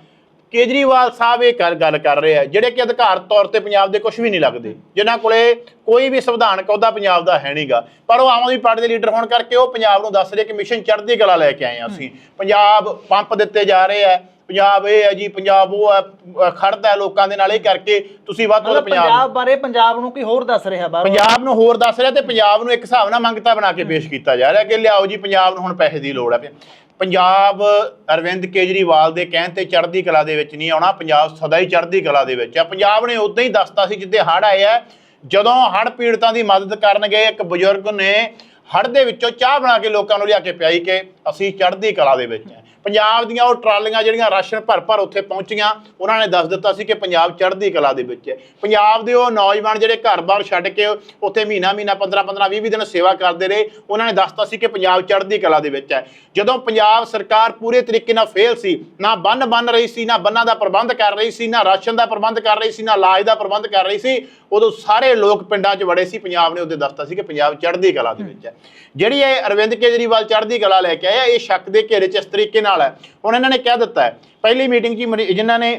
ਕੇਜਰੀਵਾਲ ਸਾਹਿਬ ਇਹ ਗੱਲ ਕਰ ਰਹੇ ਆ ਜਿਹੜੇ ਕਿ ਅਧਿਕਾਰ ਤੌਰ ਤੇ ਪੰਜਾਬ ਦੇ ਕੁਝ ਵੀ ਨਹੀਂ ਲੱਗਦੇ ਜਿਨ੍ਹਾਂ ਕੋਲੇ ਕੋਈ ਵੀ ਸੰਵਿਧਾਨਕ ਅਹੁਦਾ ਪੰਜਾਬ ਦਾ ਹੈ ਨਹੀਂਗਾ। ਪਰ ਉਹ ਆਮ ਆਦਮੀ ਪਾਰਟੀ ਦੇ ਲੀਡਰ ਹੋਣ ਕਰਕੇ ਉਹ ਪੰਜਾਬ ਨੂੰ ਦੱਸ ਰਹੇ ਕਿ ਮਿਸ਼ਨ ਚੜ੍ਹਦੀ ਕਲਾ ਲੈ ਕੇ ਆਏ ਆ ਅਸੀਂ। ਪੰਜਾਬ ਪੰਪ ਦਿੱਤੇ ਜਾ ਰਹੇ ਆ ਪੰਜਾਬ ਇਹ ਹੈ ਜੀ ਪੰਜਾਬ ਉਹ ਹੈ ਖੜਦਾ ਹੈ ਲੋਕਾਂ ਦੇ ਨਾਲ ਇਹ ਕਰਕੇ ਤੁਸੀਂ ਵੱਧ ਤੋਂ ਵੱਧ ਪੰਜਾਬ
ਪੰਜਾਬ ਬਾਰੇ ਪੰਜਾਬ ਨੂੰ ਕੋਈ ਹੋਰ ਦੱਸ ਰਿਹਾ ਬਾਹਰ?
ਪੰਜਾਬ ਨੂੰ ਹੋਰ ਦੱਸ ਰਿਹਾ ਤੇ ਪੰਜਾਬ ਨੂੰ ਇੱਕ ਹਿਸਾਬ ਨਾਲ ਮੰਗਤਾ ਬਣਾ ਕੇ ਪੇਸ਼ ਕੀਤਾ ਜਾ ਰਿਹਾ ਕਿ ਲਿਆਓ ਜੀ ਪੰਜਾਬ ਨੂੰ ਹੁਣ ਪੈਸੇ ਦੀ ਲੋੜ ਹੈ। ਪੰਜਾਬ ਅਰਵਿੰਦ ਕੇਜਰੀਵਾਲ ਦੇ ਕਹਿਣ ਤੇ ਚੜ੍ਹਦੀ ਕਲਾ ਦੇ ਵਿੱਚ ਨਹੀਂ ਆਉਣਾ ਪੰਜਾਬ ਸਦਾ ਹੀ ਚੜ੍ਹਦੀ ਕਲਾ ਦੇ ਵਿੱਚ ਆ ਪੰਜਾਬ ਨੇ ਉਦਾਂ ਹੀ ਦੱਸਤਾ ਸੀ ਜਿੱਦੇ ਹੜ੍ਹ ਆਏ ਆ ਜਦੋਂ ਹੜ੍ਹ ਪੀੜਤਾਂ ਦੀ ਮਦਦ ਕਰਨ ਗਏ ਇੱਕ ਬਜ਼ੁਰਗ ਨੇ ਹੜ੍ਹ ਦੇ ਵਿੱਚੋਂ ਚਾਹ ਬਣਾ ਕੇ ਲੋਕਾਂ ਨੂੰ ਲਿਆ ਕੇ ਪਿਆਈ ਕਿ ਅਸੀਂ ਚੜ੍ਹਦੀ ਕਲਾ ਦੇ ਵਿੱਚ ਆ ਪੰਜਾਬ ਦੀਆਂ ਉਹ ਟਰਾਲੀਆਂ ਜਿਹੜੀਆਂ ਰਾਸ਼ਨ ਭਰ ਭਰ ਉੱਥੇ ਪਹੁੰਚੀਆਂ, ਉਹਨਾਂ ਨੇ ਦੱਸ ਦਿੱਤਾ ਸੀ ਕਿ ਪੰਜਾਬ ਚੜ੍ਹਦੀ ਕਲਾ ਦੇ ਵਿੱਚ ਹੈ। ਪੰਜਾਬ ਦੇ ਉਹ ਨੌਜਵਾਨ ਜਿਹੜੇ ਘਰ-ਬਾਰ ਛੱਡ ਕੇ ਉੱਥੇ ਮਹੀਨਾ ਮਹੀਨਾ 15 15 20 20 ਦਿਨ ਸੇਵਾ ਕਰਦੇ ਰਹੇ, ਉਹਨਾਂ ਨੇ ਦੱਸਤਾ ਸੀ ਕਿ ਪੰਜਾਬ ਚੜ੍ਹਦੀ ਕਲਾ ਦੇ ਵਿੱਚ ਹੈ। ਜਦੋਂ ਪੰਜਾਬ ਸਰਕਾਰ ਪੂਰੇ ਤਰੀਕੇ ਨਾਲ ਫੇਲ ਸੀ, ਨਾ ਬੰਨ ਬੰਨ ਰਹੀ ਸੀ, ਨਾ ਬੰਨਾਂ ਦਾ ਪ੍ਰਬੰਧ ਕਰ ਰਹੀ ਸੀ, ਨਾ ਰਾਸ਼ਨ ਦਾ ਪ੍ਰਬੰਧ ਕਰ ਰਹੀ ਸੀ, ਨਾ ਇਲਾਜ ਦਾ ਪ੍ਰਬੰਧ ਕਰ ਰਹੀ ਸੀ, ਉਦੋਂ ਸਾਰੇ ਲੋਕ ਪਿੰਡਾਂ 'ਚ ਵੜੇ ਸੀ। ਪੰਜਾਬ ਨੇ ਉਹਦੇ ਦੱਸਤਾ ਸੀ ਕਿ ਪੰਜਾਬ ਚੜ੍ਹਦੀ ਕਲਾ ਦੇ ਵਿੱਚ ਹੈ। ਜਿਹੜੀ ਇਹ ਅਰਵਿੰਦ ਕੇਜਰੀਵਾਲ ਚੜ੍ਹਦੀ ਕਲਾ ਲੈ ਕੇ ਆਇਆ ਇਹ ਸ਼ੱਕ ਦੇ ਘੇਰੇ 'ਚ ਇਸ ਤਰੀਕੇ ਨਾਲ ਹੈ। ਹੁਣ ਇਹਨਾਂ ਨੇ ਕਹਿ ਦਿੱਤਾ ਹੈ। ਪਹਿਲੀ ਮੀਟਿੰਗ 'ਚ ਜਿਨ੍ਹਾਂ ਨੇ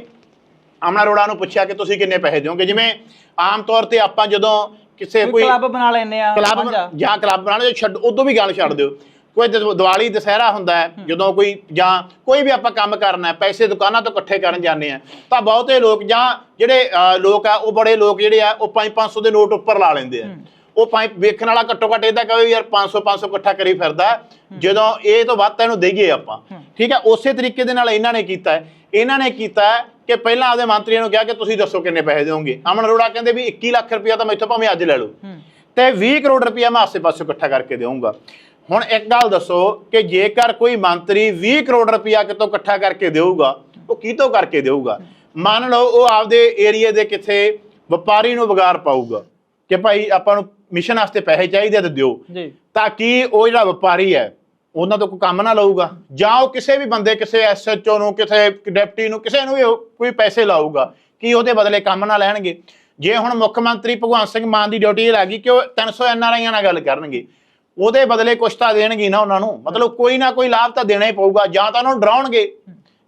ਅਮਨਾ ਅਰੋੜਾ ਨੂੰ ਪੁੱਛਿਆ ਕਿ ਤੁਸੀਂ ਕਿੰਨੇ ਪੈਸੇ ਦਿਓਗੇ? ਜਿਵੇਂ ਆਮ ਤੌਰ ਤੇ ਆਪਾਂ ਜਦੋਂ ਕਿਸੇ
ਕੋਈ ਕਲੱਬ ਬਣਾ ਲੈਂਦੇ ਆ
ਕਲੱਬ। ਜਾਂ ਕਲੱਬ ਬਣਾਉਣਾ ਜੇ ਛੱਡ ਉਦੋਂ ਵੀ ਗੱਲ ਛੱਡ ਦਿਓ। ਕੋਈ ਦੀਵਾਲੀ ਦੁਸਹਿਰਾ ਹੁੰਦਾ ਹੈ ਜਦੋਂ ਕੋਈ ਜਾਂ ਕੋਈ ਵੀ ਆਪਾਂ ਕੰਮ ਕਰਨਾ ਹੈ ਪੈਸੇ ਦੁਕਾਨਾਂ ਤੋਂ ਇਕੱਠੇ ਕਰਨ ਜਾਂਦੇ ਆ ਤਾਂ ਬਹੁਤੇ ਲੋਕ ਜਾਂ ਜਿਹੜੇ ਲੋਕ ਆ ਉਹ ਬੜੇ ਲੋਕ ਜਿਹੜੇ ਆ ਉਹ 5-500 ਦੇ ਨੋਟ ਉੱਪਰ ਲਾ ਲੈਂਦੇ ਆ। ਉਹ ਪੰਜ ਵੇਖਣ ਵਾਲਾ ਘੱਟੋ ਘੱਟ ਇਹਦਾ ਕਹੇ ਯਾਰ 500 500 ਇਕੱਠਾ ਕਰੀ ਫਿਰਦਾ। ਜਦੋਂ ਇਹ ਤੋਂ ਵੱਧ ਇਹਨੂੰ ਦੇਈਏ ਆਪਾਂ। ਠੀਕ ਹੈ? ਉਸੇ ਤਰੀਕੇ ਦੇ ਨਾਲ ਇਹਨਾਂ ਨੇ ਕੀਤਾ ਇਹਨਾਂ ਨੇ ਕੀਤਾ ਕਿ ਪਹਿਲਾਂ ਆਪਦੇ ਮੰਤਰੀਆਂ ਨੂੰ ਕਿਹਾ ਕਿ ਤੁਸੀਂ ਦੱਸੋ ਕਿੰਨੇ ਪੈਸੇ ਦਿਓਗੇ। ਅਮਨ ਅਰੋੜਾ ਕਹਿੰਦੇ ਵੀ 21 ਲੱਖ ਰੁਪਇਆ ਤਾਂ ਮੈਥੋਂ ਭਾਵੇਂ ਅੱਜ ਲੈ ਲਓ। ਤੇ 20 ਕਰੋੜ ਰੁਪਇਆ ਮੈਂ ਆਸੇ ਪਾਸੇ ਇਕੱਠਾ ਕਰਕੇ ਦੇਵਾਂਗਾ ਹੁਣ ਇੱਕ ਗੱਲ ਦੱਸੋ ਕਿ ਜੇਕਰ ਕੋਈ ਮੰਤਰੀ 20 ਕਰੋੜ ਰੁਪਇਆ ਕਿਤੋਂ ਇਕੱਠਾ ਕਰਕੇ ਦੇਊਗਾ ਉਹ ਕਿਤੋਂ ਕਰਕੇ ਦੇਊਗਾ? ਮੰਨ ਲਓ ਉਹ ਆਪਦੇ ਏਰੀਏ ਦੇ ਕਿਥੇ ਵਪਾਰੀ ਨੂੰ ਵਿਗਾੜ ਪਾਊਗਾ। ਕਿ ਭਾਈ ਆਪਾਂ ਨੂੰ ਮਿਸ਼ਨ ਵਾਸਤੇ ਪੈਸੇ ਚਾਹੀਦੇ ਤੇ ਦਿਓ।
ਜੀ।
ਤਾਂ ਕਿ ਉਹ ਜਿਹੜਾ ਵਪਾਰੀ ਹੈ ਉਹਨਾਂ ਤੋਂ ਕੋਈ ਕੰਮ ਨਾ ਲਊਗਾ? ਜਾਂ ਉਹ ਕਿਸੇ ਵੀ ਬੰਦੇ ਕਿਸੇ ਐਸਐਚਓ ਨੂੰ ਕਿਸੇ ਡਿਪਟੀ ਨੂੰ ਕਿਸੇ ਨੂੰ ਵੀ ਕੋਈ ਪੈਸੇ ਲਾਊਗਾ ਕਿ ਉਹਦੇ ਬਦਲੇ ਕੰਮ ਨਾ ਲੈਣਗੇ? ਜੇ ਹੁਣ ਮੁੱਖ ਮੰਤਰੀ ਭਗਵੰਤ ਸਿੰਘ ਮਾਨ ਦੀ ਡਿਊਟੀ ਇਹ ਲੱਗੀ ਕਿ ਉਹ 300 ਐਨਆਰਆਈਆਂ ਨਾਲ ਗੱਲ ਕਰਨਗੇ ਉਹਦੇ ਬਦਲੇ ਕੁਛ ਤਾਂ ਦੇਣਗੇ ਨਾ ਉਹਨਾਂ ਨੂੰ। ਮਤਲਬ ਕੋਈ ਨਾ ਕੋਈ ਲਾਭ ਤਾਂ ਦੇਣਾ ਹੀ ਪਊਗਾ ਜਾਂ ਤਾਂ ਉਹਨਾਂ ਨੂੰ ਡਰਾਉਣਗੇ।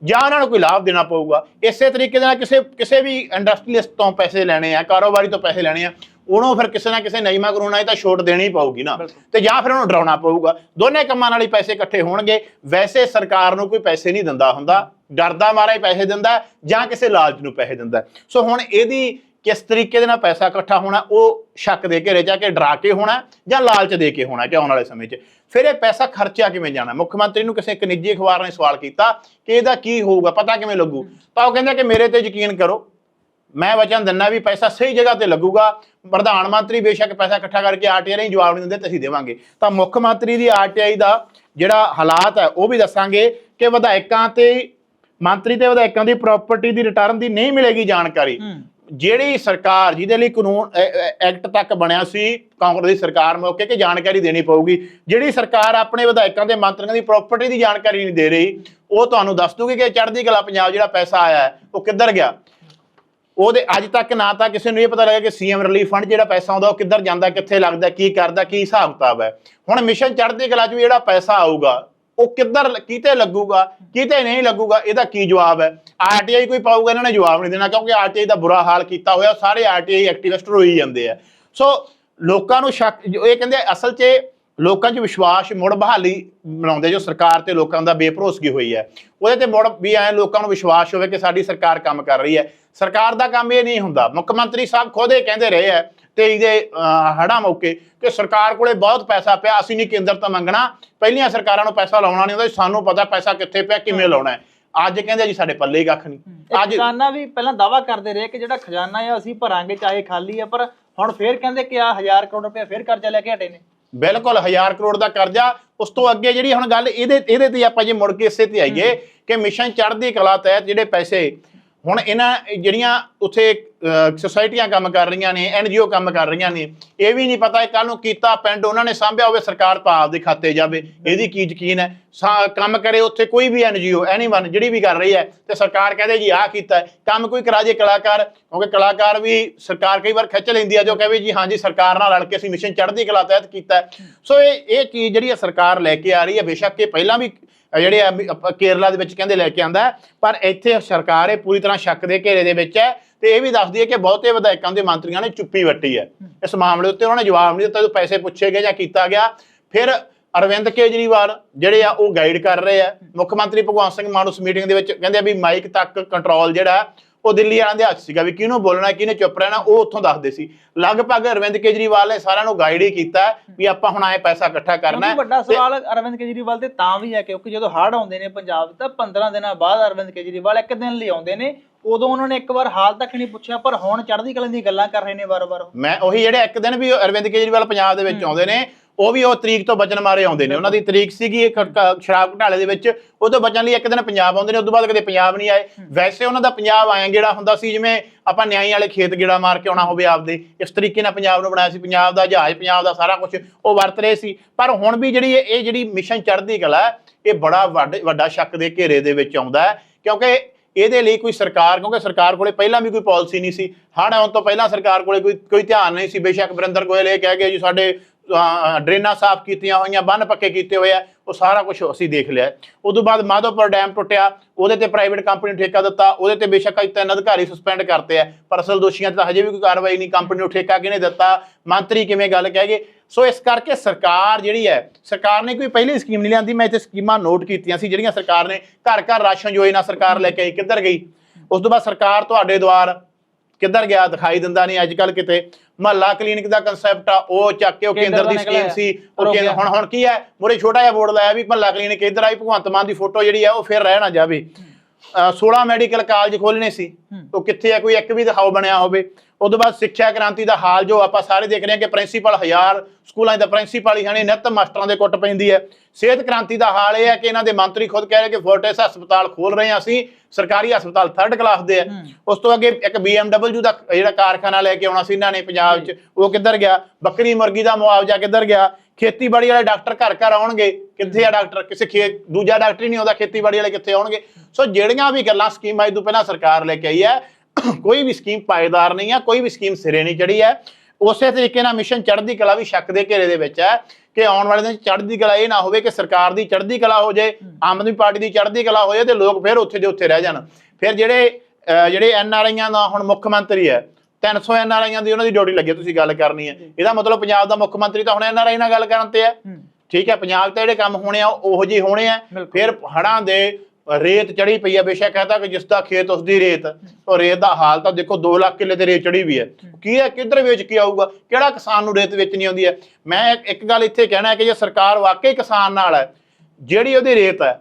ਜਾਂ ਉਹਨਾਂ ਨੂੰ ਕੋਈ ਲਾਭ ਦੇਣਾ ਪਊਗਾ। ਇਸੇ ਤਰੀਕੇ ਦੇ ਨਾਲ ਕਿਸੇ ਕਿਸੇ ਵੀ ਇੰਡਸਟਰੀਲਿਸਟ ਤੋਂ ਪੈਸੇ ਲੈਣੇ ਆ ਕਾਰੋਬਾਰੀ ਤੋਂ ਪੈਸੇ ਲੈਣੇ ਆ ਉਹਨੂੰ ਫਿਰ ਕਿਸੇ ਨਾ ਕਿਸੇ ਨਿਯਮਾਂ ਕਾਨੂੰਨਾਂ ਦੀ ਤਾਂ ਛੋਟ ਦੇਣੀ ਪਊਗੀ ਨਾ। ਤੇ ਜਾਂ ਫਿਰ ਉਹਨੂੰ ਡਰਾਉਣਾ ਪਊਗਾ। ਦੋਨੇ ਕੰਮਾਂ ਨਾਲ ਹੀ ਪੈਸੇ ਇਕੱਠੇ ਹੋਣਗੇ। ਵੈਸੇ ਸਰਕਾਰ ਨੂੰ ਕੋਈ ਪੈਸੇ ਨਹੀਂ ਦਿੰਦਾ ਹੁੰਦਾ। ਡਰਦਾ ਮਾਰਾ ਹੀ ਪੈਸੇ ਦਿੰਦਾ ਜਾਂ ਕਿਸੇ ਲਾਲਚ ਨੂੰ ਪੈਸੇ ਦਿੰਦਾ। ਸੋ ਹੁਣ ਇਹਦੀ ਕਿਸ ਤਰੀਕੇ ਦੇ ਨਾਲ ਪੈਸਾ ਇਕੱਠਾ ਹੋਣਾ ਉਹ ਸ਼ੱਕ ਦੇ ਘੇਰੇ ਜਾ ਕੇ ਡਰਾ ਕੇ ਹੋਣਾ ਜਾਂ ਲਾਲਚ ਦੇ ਕੇ ਹੋਣਾ ਕਿ ਆਉਣ ਵਾਲੇ ਸਮੇਂ 'ਚ। ਫਿਰ ਇਹ ਪੈਸਾ ਖਰਚਿਆ ਕਿਵੇਂ ਜਾਣਾ? ਮੁੱਖ ਮੰਤਰੀ ਨੂੰ ਕਿਸੇ ਇੱਕ ਨਿੱਜੀ ਅਖਬਾਰ ਨੇ ਸਵਾਲ ਕੀਤਾ ਕਿ ਇਹਦਾ ਕੀ ਹੋਊਗਾ, ਪਤਾ ਕਿਵੇਂ ਲੱਗੂ? ਤਾਂ ਉਹ ਕਹਿੰਦਾ ਕਿ ਮੇਰੇ ਤੇ ਯਕੀਨ ਕਰੋ। ਮੈਂ ਵਚਨ ਦਿੰਦਾ ਵੀ ਪੈਸਾ ਸਹੀ ਜਗ੍ਹਾ ਤੇ ਲੱਗੂਗਾ। ਪ੍ਰਧਾਨ ਮੰਤਰੀ ਬੇਸ਼ੱਕ ਪੈਸਾ ਇਕੱਠਾ ਕਰਕੇ ਆਰਟੀਆਈ ਨਹੀਂ ਜਵਾਬ ਨਹੀਂ ਦਿੰਦੇ, ਤੇ ਅਸੀਂ ਦੇਵਾਂਗੇ। ਤਾਂ ਮੁੱਖ ਮੰਤਰੀ ਦੀ ਆਰਟੀਆਈ ਦਾ ਜਿਹੜਾ ਹਾਲਾਤ ਹੈ, ਉਹ ਵੀ ਦੱਸਾਂਗੇ ਕਿ ਵਿਧਾਇਕਾਂ ਤੇ ਮੰਤਰੀ ਤੇ ਵਿਧਾਇਕਾਂ ਦੀ ਪ੍ਰਾਪਰਟੀ ਦੀ ਰਿਟਰਨ ਦੀ ਨਹੀਂ ਮਿਲੇਗੀ ਜਾਣਕਾਰੀ। ਜਿਹੜੀ ਸਰਕਾਰ ਜਿਹਦੇ ਲਈ ਕਾਨੂੰਨ ਐਕਟ ਤੱਕ ਬਣਿਆ ਸੀ, ਕਾਂਗਰਸ ਦੀ ਸਰਕਾਰ ਮੌਕੇ ਕਿ ਜਾਣਕਾਰੀ ਦੇਣੀ ਪਊਗੀ। ਜਿਹੜੀ ਸਰਕਾਰ ਆਪਣੇ ਵਿਧਾਇਕਾਂ ਤੇ ਮੰਤਰੀਆਂ ਦੀ ਪ੍ਰਾਪਰਟੀ ਦੀ ਜਾਣਕਾਰੀ ਨਹੀਂ ਦੇ ਰਹੀ, ਉਹ ਤੁਹਾਨੂੰ ਦੱਸ ਦੂਗੀ ਕਿ ਚੜ੍ਹਦੀ ਕਲਾ ਪੰਜਾਬ ਜਿਹੜਾ ਪੈਸਾ ਆਇਆ ਉਹ ਕਿੱਧਰ ਗਿਆ? ਉਹਦੇ ਅੱਜ ਤੱਕ ਨਾ ਤਾਂ ਕਿਸੇ ਨੂੰ ਇਹ ਪਤਾ ਲੱਗਾ ਕਿ ਸੀਐਮ ਰਿਲੀਫ ਫੰਡ ਜਿਹੜਾ ਪੈਸਾ ਆਉਂਦਾ, ਉਹ ਕਿੱਧਰ ਜਾਂਦਾ, ਕਿੱਥੇ ਲੱਗਦਾ, ਕੀ ਕਰਦਾ, ਕੀ ਹਿਸਾਬ ਕਿਤਾਬ ਹੈ। ਹੁਣ ਮਿਸ਼ਨ ਚੜ੍ਹਦੀ ਕਲਾ 'ਚ ਵੀ ਜਿਹੜਾ ਪੈਸਾ ਆਊਗਾ ਉਹ ਕਿੱਧਰ ਕਿਤੇ ਲੱਗੂਗਾ, ਕਿਤੇ ਨਹੀਂ ਲੱਗੂਗਾ, ਇਹਦਾ ਕੀ ਜਵਾਬ ਹੈ? ਆਰਟੀਆਈ ਕੋਈ ਪਾਊਗਾ, ਇਹਨਾਂ ਨੇ ਜਵਾਬ ਨਹੀਂ ਦੇਣਾ, ਕਿਉਂਕਿ ਆਰਟੀਆਈ ਦਾ ਬੁਰਾ ਹਾਲ ਕੀਤਾ ਹੋਇਆ, ਸਾਰੇ ਆਰਟੀਆਈ ਐਕਟਿਵਿਸਟ ਰੋਈ ਜਾਂਦੇ ਆ। ਸੋ ਲੋਕਾਂ ਨੂੰ ਸ਼ੱਕ ਇਹ ਕਹਿੰਦੇ ਅਸਲ 'ਚ ਲੋਕਾਂ 'ਚ ਵਿਸ਼ਵਾਸ ਮੁੜ ਬਹਾਲੀ ਬਣਾਉਂਦੇ ਜੋ ਸਰਕਾਰ ਤੇ ਲੋਕਾਂ ਦਾ ਬੇਭਰੋਸਗੀ ਹੋਈ ਹੈ। ਉਹਦੇ ਤੇ ਮੁੜ ਵੀ ਐ ਲੋਕਾਂ ਨੂੰ ਵਿਸ਼ਵਾਸ ਹੋਵੇ ਕਿ ਸਾਡੀ ਸਰਕਾਰ ਕੰਮ ਕਰ ਰਹੀ ਹੈ। ਸਰਕਾਰ ਦਾ ਕੰਮ ਇਹ ਨਹੀਂ ਹੁੰਦਾ। ਮੁੱਖ ਮੰਤਰੀ ਸਾਹਿਬ ਖੁਦ ਇਹ ਕਹਿੰਦੇ ਰਹੇ ਹੈ ਤੇ ਇਹਦੇ ਹੜਾ ਮੌਕੇ ਕਿ ਸਰਕਾਰ ਕੋਲੇ ਬਹੁਤ ਪੈਸਾ ਪਿਆ ਅਸੀਂ ਨਹੀਂ ਕੇਂਦਰ ਤੋਂ ਮੰਗਣਾ। ਪਹਿਲੀਆਂ ਸਰਕਾਰਾਂ ਨੂੰ ਪੈਸਾ ਲਾਉਣਾ ਨਹੀਂ ਹੁੰਦਾ ਸਾਨੂੰ ਪਤਾ ਪੈਸਾ ਕਿੱਥੇ ਪਿਆ ਕਿਵੇਂ ਲਾਉਣਾ ਹੈ। ਅੱਜ ਕਹਿੰਦੇ ਜੀ ਸਾਡੇ ਪੱਲੇ ਹੀ ਕੱਖ ਨਹੀਂ। ਅੱਜ
ਖਜ਼ਾਨਾ ਵੀ ਪਹਿਲਾਂ ਦਾਵਾ ਕਰਦੇ ਰਹੇ ਕਿ ਜਿਹੜਾ ਖਜ਼ਾਨਾ ਹੈ ਅਸੀਂ ਭਰਾਂਗੇ ਚਾਹੇ ਖਾਲੀ ਹੈ ਪਰ ਹੁਣ ਫੇਰ ਕਹਿੰਦੇ ਕਿ ਆ 1000 ਕਰੋੜ ਰੁਪਏ ਫੇਰ ਕਰਜ਼ਾ ਲੈ ਕੇ ਹਟੇ ਨੇ।
ਬਿਲਕੁਲ 1000 ਕਰੋੜ ਦਾ ਕਰਜ਼ਾ। ਉਸ ਤੋਂ ਅੱਗੇ ਜਿਹੜੀ ਹੁਣ ਗੱਲ ਇਹਦੇ ਇਹਦੇ ਤੇ ਆਪਾਂ ਜੇ ਮੁੜ ਕੇ ਇਸੇ ਤੇ ਆਈਏ ਕਿ ਮਿਸ਼ਨ ਚੜ੍ਹਦੀ ਕਲਾ ਤਹਿਤ ਜਿਹੜੇ ਪੈਸੇ ਹੁਣ ਇਹਨਾਂ ਜਿਹੜੀਆਂ ਉੱਥੇ ਸੁਸਾਇਟੀਆਂ ਕੰਮ ਕਰ ਰਹੀਆਂ ਨੇ ਐਨਜੀਓ ਕੰਮ ਕਰ ਰਹੀਆਂ ਨੇ, ਇਹ ਵੀ ਨਹੀਂ ਪਤਾ ਕੱਲ ਨੂੰ ਕੀਤਾ ਪਿੰਡ ਉਹਨਾਂ ਨੇ ਸਾਂਭਿਆ ਹੋਵੇ ਸਰਕਾਰ ਭਾਵ ਦੇ ਖਾਤੇ ਜਾਵੇ, ਇਹਦੀ ਕੀ ਯਕੀਨ ਹੈ? ਸਾ- ਕੰਮ ਕਰੇ ਉੱਥੇ ਕੋਈ ਵੀ ਐਨਜੀਓ ਐਨੀਵਨ ਜਿਹੜੀ ਵੀ ਕਰ ਰਹੀ ਹੈ, ਤੇ ਸਰਕਾਰ ਕਹਦੇ ਜੀ ਆਹ ਕੀਤਾ ਕੰਮ ਕੋਈ ਕਰਾ ਜੇ ਕਲਾਕਾਰ, ਕਿਉਂਕਿ ਕਲਾਕਾਰ ਵੀ ਸਰਕਾਰ ਕਈ ਵਾਰ ਖਿੱਚ ਲੈਂਦੀ ਹੈ ਜੋ ਕਹੇ ਜੀ ਹਾਂਜੀ ਸਰਕਾਰ ਨਾਲ ਰਲ ਕੇ ਅਸੀਂ ਮਿਸ਼ਨ ਚੜ੍ਹਦੀ ਕਲਾ ਤਹਿਤ ਕੀਤਾ ਸੋ ਇਹ ਇਹ ਚੀਜ਼ ਜਿਹੜੀ ਹੈ ਸਰਕਾਰ ਲੈ ਕੇ ਆ ਰਹੀ ਹੈ, ਬੇਸ਼ੱਕ ਇਹ ਪਹਿਲਾਂ ਵੀ ਜਿਹੜੇ ਕੇਰਲਾ ਦੇ ਵਿੱਚ ਕਹਿੰਦੇ ਲੈ ਕੇ ਆਂਦਾ ਪਰ ਇੱਥੇ ਸਰਕਾਰ ਇਹ ਪੂਰੀ ਤਰ੍ਹਾਂ ਸ਼ੱਕ ਦੇ ਘੇਰੇ ਦੇ ਵਿੱਚ ਹੈ ਤੇ ਇਹ ਵੀ ਦੱਸਦੀ ਹੈ ਕਿ ਬਹੁਤੇ ਵਿਧਾਇਕਾਂ ਦੇ ਮੰਤਰੀਆਂ ਨੇ ਚੁੱਪੀ ਵੱਟੀ ਹੈ। ਇਸ ਮਾਮਲੇ ਉੱਤੇ ਉਹਨਾਂ ਨੇ ਜਵਾਬ ਨਹੀਂ ਦਿੱਤਾ, ਜਦੋਂ ਪੈਸੇ ਪੁੱਛੇ ਗਏ ਜਾਂ ਕੀਤਾ ਗਿਆ। ਫਿਰ ਅਰਵਿੰਦ ਕੇਜਰੀਵਾਲ ਜਿਹੜੇ ਆ, ਉਹ ਗਾਈਡ ਕਰ ਰਹੇ ਆ। ਮੁੱਖ ਮੰਤਰੀ ਭਗਵੰਤ ਸਿੰਘ ਮਾਨ ਉਸ ਮੀਟਿੰਗ ਦੇ ਵਿੱਚ ਕਹਿੰਦੇ ਆ ਵੀ ਮਾਈਕ ਤੱਕ ਕੰਟਰੋਲ ਜਿਹੜਾ ਉਹ ਦਿੱਲੀ ਵਾਲਿਆਂ ਦੇ ਹੱਥ ਸੀਗਾ ਵੀ ਕਿਹਨੂੰ ਬੋਲਣਾ ਕਿਹਨੇ ਚੁੱਪ ਰਹਿਣਾ ਉਹ ਉੱਥੋਂ ਦੱਸਦੇ ਸੀ ਲਗਭਗ ਅਰਵਿੰਦ ਕੇਜਰੀਵਾਲ ਨੇ ਸਾਰਿਆਂ ਨੂੰ ਗਾਈਡ ਹੀ ਕੀਤਾ ਵੀ ਆਪਾਂ ਹੁਣ ਆਏ ਪੈਸਾ ਇਕੱਠਾ ਕਰਨਾ ਹੈ
ਵੱਡਾ ਸਵਾਲ ਅਰਵਿੰਦ ਕੇਜਰੀਵਾਲ ਤੇ ਤਾਂ ਵੀ ਹੈ ਕਿਉਂਕਿ ਜਦੋਂ ਹੜ੍ਹ ਆਉਂਦੇ ਨੇ ਪੰਜਾਬ ਤਾਂ 15 ਦਿਨਾਂ ਬਾਅਦ ਅਰਵਿੰਦ ਕੇਜਰੀਵਾਲ ਇੱਕ ਦਿਨ ਲਈ ਆਉਂਦੇ ਨੇ ਉਦੋਂ ਉਹਨਾਂ ਨੇ ਇੱਕ ਵਾਰ ਹਾਲ ਤੱਕ ਨਹੀਂ ਪੁੱਛਿਆ ਪਰ ਹੁਣ ਚੜ੍ਹਦੀ ਕਲਾ ਦੀਆਂ ਗੱਲਾਂ ਕਰ ਰਹੇ ਨੇ ਵਾਰ-ਵਾਰ।
ਮੈਂ ਉਹੀ ਜਿਹੜੇ ਇੱਕ ਦਿਨ ਵੀ ਅਰਵਿੰਦ ਕੇਜਰੀਵਾਲ ਪੰਜਾਬ ਦੇ ਵਿੱਚ ਆਉਂਦੇ ਨੇ ਉਹ ਵੀ ਉਹ ਤਰੀਕ ਤੋਂ ਬਚਣ ਮਾਰੇ ਆਉਂਦੇ ਨੇ। ਉਹਨਾਂ ਦੀ ਤਰੀਕ ਸੀਗੀ ਇਹ ਸ਼ਰਾਬ ਘੁਟਾਲੇ ਦੇ ਵਿੱਚ। ਉਹ ਤੋਂ ਬਚਣ ਲਈ ਇੱਕ ਦਿਨ ਪੰਜਾਬ ਆਉਂਦੇ ਨੇ ਉਸ ਤੋਂ ਬਾਅਦ ਕਦੇ ਪੰਜਾਬ ਨਹੀਂ ਆਏ। ਵੈਸੇ ਉਹਨਾਂ ਦਾ ਪੰਜਾਬ ਆਇਆ ਗੇੜਾ ਹੁੰਦਾ ਸੀ ਜਿਵੇਂ ਆਪਾਂ ਨਿਆਈ ਵਾਲੇ ਖੇਤ ਗੇੜਾ ਮਾਰ ਕੇ ਆਉਣਾ ਹੋਵੇ ਆਪਦੇ। ਇਸ ਤਰੀਕੇ ਨਾਲ ਪੰਜਾਬ ਨੂੰ ਬਣਾਇਆ ਸੀ। ਪੰਜਾਬ ਦਾ ਜਹਾਜ਼ ਪੰਜਾਬ ਦਾ ਸਾਰਾ ਕੁਝ ਉਹ ਵਰਤ ਰਹੇ ਸੀ। ਪਰ ਹੁਣ ਵੀ ਜਿਹੜੀ ਇਹ ਜਿਹੜੀ ਮਿਸ਼ਨ ਚੜ੍ਹਦੀ ਕਲਾ ਇਹ ਬੜਾ ਵੱਡ- ਵੱਡਾ ਸ਼ੱਕ ਦੇ ਘੇਰੇ ਦੇ ਵਿੱਚ ਆਉਂਦਾ ਹੈ। ਕਿਉਂਕਿ ਇਹਦੇ ਲਈ ਕੋਈ ਸਰਕਾਰ ਕਿਉਂਕਿ ਸਰਕਾਰ ਕੋਲੇ ਪਹਿਲਾਂ ਵੀ ਕੋਈ ਪਾਲਿਸੀ ਨਹੀਂ ਸੀ। ਹੜ੍ਹ ਆਉਣ ਤੋਂ ਪਹਿਲਾਂ ਸਰਕਾਰ ਕੋਲੇ ਕੋਈ ਕੋਈ ਧਿਆਨ ਨਹੀਂ ਸੀ। ਬੇਸ਼ੱਕ ਵਰਿੰਦਰ ਗੋਇਲ ਇਹ ਕਹਿ ਗਏ ਜੀ ਸਾਡੇ ਡਰੇਨਾਂ ਸਾਫ਼ ਕੀਤੀਆਂ ਹੋਈਆਂ, ਬੰਨ ਪੱਕੇ ਕੀਤੇ ਹੋਏ ਆ, ਉਹ ਸਾਰਾ ਕੁਝ ਅਸੀਂ ਦੇਖ ਲਿਆ। ਉਸ ਤੋਂ ਬਾਅਦ ਮਾਧੋਪੁਰ ਡੈਮ ਟੁੱਟਿਆ, ਉਹਦੇ ਤੇ ਪ੍ਰਾਈਵੇਟ ਕੰਪਨੀ ਨੂੰ ਠੇਕਾ ਦਿੱਤਾ, ਉਹਦੇ ਤੇ ਬੇਸ਼ੱਕ ਅੱਜ ਤਿੰਨ ਅਧਿਕਾਰੀ ਸਸਪੈਂਡ ਕਰਤੇ ਆ। ਪਰ ਅਸਲ ਦੋਸ਼ੀਆਂ ਤੇ ਤਾਂ ਹਜੇ ਵੀ ਕੋਈ ਕਾਰਵਾਈ ਨਹੀਂ ਕੰਪਨੀ ਨੂੰ ਠੇਕਾ ਕਿਹਨੇ ਦਿੱਤਾ? ਮੰਤਰੀ ਕਿਵੇਂ ਗੱਲ ਕਹਿ ਗਏ? ਸੋ ਇਸ ਕਰਕੇ ਸਰਕਾਰ ਜਿਹੜੀ ਹੈ, ਸਰਕਾਰ ਨੇ ਕੋਈ ਪਹਿਲੀ ਸਕੀਮ ਨਹੀਂ ਲਿਆਂਦੀ, ਮੈਂ ਇੱਥੇ ਸਕੀਮਾਂ ਨੋਟ ਕੀਤੀਆਂ ਸੀ, ਜਿਹੜੀਆਂ ਸਰਕਾਰ ਨੇ ਘਰ ਘਰ ਰਾਸ਼ਨ ਯੋਜਨਾ ਸਰਕਾਰ ਲੈ ਕੇ ਆਈ, ਕਿੱਧਰ ਗਈ? ਉਸ ਤੋਂ ਬਾਅਦ ਸਰਕਾਰ ਤੁਹਾਡੇ ਦੁਆਰ ਕਿੱਧਰ ਗਿਆ ਦਿਖਾਈ ਦਿੰਦਾ ਨਹੀਂ। ਅੱਜ ਕੱਲ ਕਿਤੇ ਮਹੱਲਾ ਕਲੀਨਿਕ ਦਾ ਕਨਸੈਪਟ ਆ ਉਹ ਚੱਕ ਕੇ ਉਹ
ਕੇਂਦਰ ਦਾ
ਸਕੀਮ ਸੀ। ਉਹ ਕੇਂਦਰ। ਹੁਣ ਹੁਣ ਕੀ ਹੈ? ਮੋਰੇ ਛੋਟਾ ਜਿਹਾ ਬੋਰਡ ਲਾਇਆ ਵੀ ਮਹੱਲਾ ਕਲੀਨਿਕ ਇੱਧਰ ਆਈ ਭਗਵੰਤ ਮਾਨ ਦੀ ਫੋਟੋ ਜਿਹੜੀ ਆ ਉਹ ਫਿਰ ਰਹਿ ਨਾ ਜਾਵੇ। ਅ, 16 ਮੈਡੀਕਲ ਕਾਲਜ ਖੋਲਣੇ ਸੀ। ਉਹ ਕਿੱਥੇ ਆ? ਕੋਈ ਇੱਕ ਵੀ ਦਿਖਾਓ ਬਣਿਆ ਹੋਵੇ। ਤੋਂ ਬਾਅਦ ਸਿੱਖਿਆ ਕ੍ਰਾਂਤੀ ਦਾ ਹਾਲ ਜੋ ਆਪਾਂ ਸਾਰੇ ਦੇਖ ਰਹੇ ਹਾਂ ਕਿ ਪ੍ਰਿੰਸੀਪਲ ਹਜ਼ਾਰ ਸਕੂਲਾਂ ਦਾ ਪ੍ਰਿੰਸੀਪਲ ਹੀ ਹਣੇ ਨਿੱਤ ਮਾਸਟਰਾਂ ਦੇ ਕੁੱਟ ਪੈਂਦੀ ਹੈ। ਸਿਹਤ ਕ੍ਰਾਂਤੀ ਦਾ ਹਾਲ ਇਹ ਹੈ ਕਿ ਇਹਨਾਂ ਦੇ ਮੰਤਰੀ ਖੁਦ ਕਹਿ ਰਹੇ ਕਿ ਫੋਰਟਿਸ ਹਸਪਤਾਲ ਖੋਲ ਰਹੇ ਹਾਂ ਅਸੀਂ ਸਰਕਾਰੀ ਹਸਪਤਾਲ ਥਰਡ ਕਲਾਸ ਦੇ ਆ ਉਸ ਤੋਂ ਅੱਗੇ ਇੱਕ BMW ਦਾ ਜਿਹੜਾ ਕਾਰਖਾਨਾ ਲੈ ਕੇ ਆਉਣਾ ਸੀ ਇਹਨਾਂ ਨੇ ਪੰਜਾਬ 'ਚ ਉਹ ਕਿੱਧਰ ਗਿਆ? ਬੱਕਰੀ ਮੁਰਗੀ ਦਾ ਮੁਆਵਜ਼ਾ ਕਿੱਧਰ ਗਿਆ? ਖੇਤੀਬਾੜੀ ਵਾਲੇ ਡਾਕਟਰ ਘਰ ਘਰ ਆਉਣਗੇ ਕਿੱਥੇ ਆ ਡਾਕਟਰ? ਕਿਸੇ ਖੇਤ ਦੂਜਾ ਡਾਕਟਰ ਹੀ ਨਹੀਂ ਆਉਂਦਾ ਖੇਤੀਬਾੜੀ ਵਾਲੇ ਕਿੱਥੇ ਆਉਣਗੇ? ਸੋ ਜਿਹੜੀਆਂ ਵੀ ਗੱਲਾਂ ਸਕੀਮਾਂ ਇਹ ਤੋਂ ਪਹਿਲਾਂ ਸਰਕਾਰ ਲੈ ਕੇ ਆਈ ਹੈ ਕੋਈ ਵੀ ਸਕੀਮ ਪਾਏਦਾਰ ਨਹੀਂ ਹੈ ਕੋਈ ਵੀ ਸਕੀਮ ਸਿਰੇ ਨਹੀਂ ਚੜੀ ਹੈ। ਉਸੇ ਤਰੀਕੇ ਨਾਲ ਮਿਸ਼ਨ ਚੜ੍ਹਦੀ ਕਲਾ ਵੀ ਸ਼ੱਕ ਦੇ ਘੇਰੇ ਦੇ ਵਿੱਚ ਹੈ ਕਿ ਆਉਣ ਵਾਲੇ ਦਿਨ ਚੜ੍ਹਦੀ ਕਲਾ ਇਹ ਨਾ ਹੋਵੇ ਕਿ ਸਰਕਾਰ ਦੀ ਚੜ੍ਹਦੀ ਕਲਾ ਹੋ ਜਾਏ ਆਮ ਆਦਮੀ ਪਾਰਟੀ ਦੀ ਚੜ੍ਹਦੀ ਕਲਾ ਹੋ ਜਾਏ ਤੇ ਲੋਕ ਫਿਰ ਉੱਥੇ ਦੇ ਉੱਥੇ ਰਹਿ ਜਾਣ। ਫਿਰ ਜਿਹੜੇ ਜਿਹੜੇ ਐਨ ਆਰ ਆਈਆਂ ਦਾ ਹੁਣ ਮੁੱਖ ਮੰਤਰੀ ਹੈ 300 ਐਨ ਆਰ ਆਈਆਂ ਦੀ ਉਹਨਾਂ ਦੀ ਡਿਊਟੀ ਲੱਗੀ ਤੁਸੀਂ ਗੱਲ ਕਰਨੀ ਹੈ। ਇਹਦਾ ਮਤਲਬ ਪੰਜਾਬ ਦਾ ਮੁੱਖ ਮੰਤਰੀ ਤਾਂ ਹੁਣ ਐਨ ਆਰ ਆਈ ਨਾਲ ਗੱਲ ਕਰਨ ਤੇ ਹੈ। ਠੀਕ ਹੈ ਪੰਜਾਬ ਤੇ ਜਿਹੜੇ ਕੰਮ ਹੋਣੇ ਆ ਉਹ ਜਿਹੇ ਹੋਣੇ ਆ। ਫਿਰ ਹੜਾਂ ਦੇ ਰੇਤ ਚੜੀ ਪਈ ਆ ਬੇਸ਼ੱਕ ਕਹਤਾ ਕਿ ਜਿਸ ਦਾ ਖੇਤ ਉਸ ਦੀ ਰੇਤ ਉਹ ਰੇਤ ਦਾ ਹਾਲ ਤਾਂ ਦੇਖੋ 2 ਲੱਖ ਕਿੱਲੇ ਤੇ ਰੇਤ ਚੜੀ ਵੀ ਹੈ। ਕੀ ਹੈ ਕਿੱਧਰ ਵੇਚ ਕੇ ਆਊਗਾ? ਕਿਹੜਾ ਕਿਸਾਨ ਨੂੰ ਰੇਤ ਵੇਚਣੀ ਆਉਂਦੀ ਹੈ? ਮੈਂ ਇੱਕ- ਗੱਲ ਇੱਥੇ ਕਹਿਣਾ ਹੈ ਕਿ ਜੇ ਸਰਕਾਰ ਵਾਕਈ ਕਿਸਾਨ ਨਾਲ ਹੈ ਜਿਹੜੀ ਉਹਦੀ ਰੇਤ ਹੈ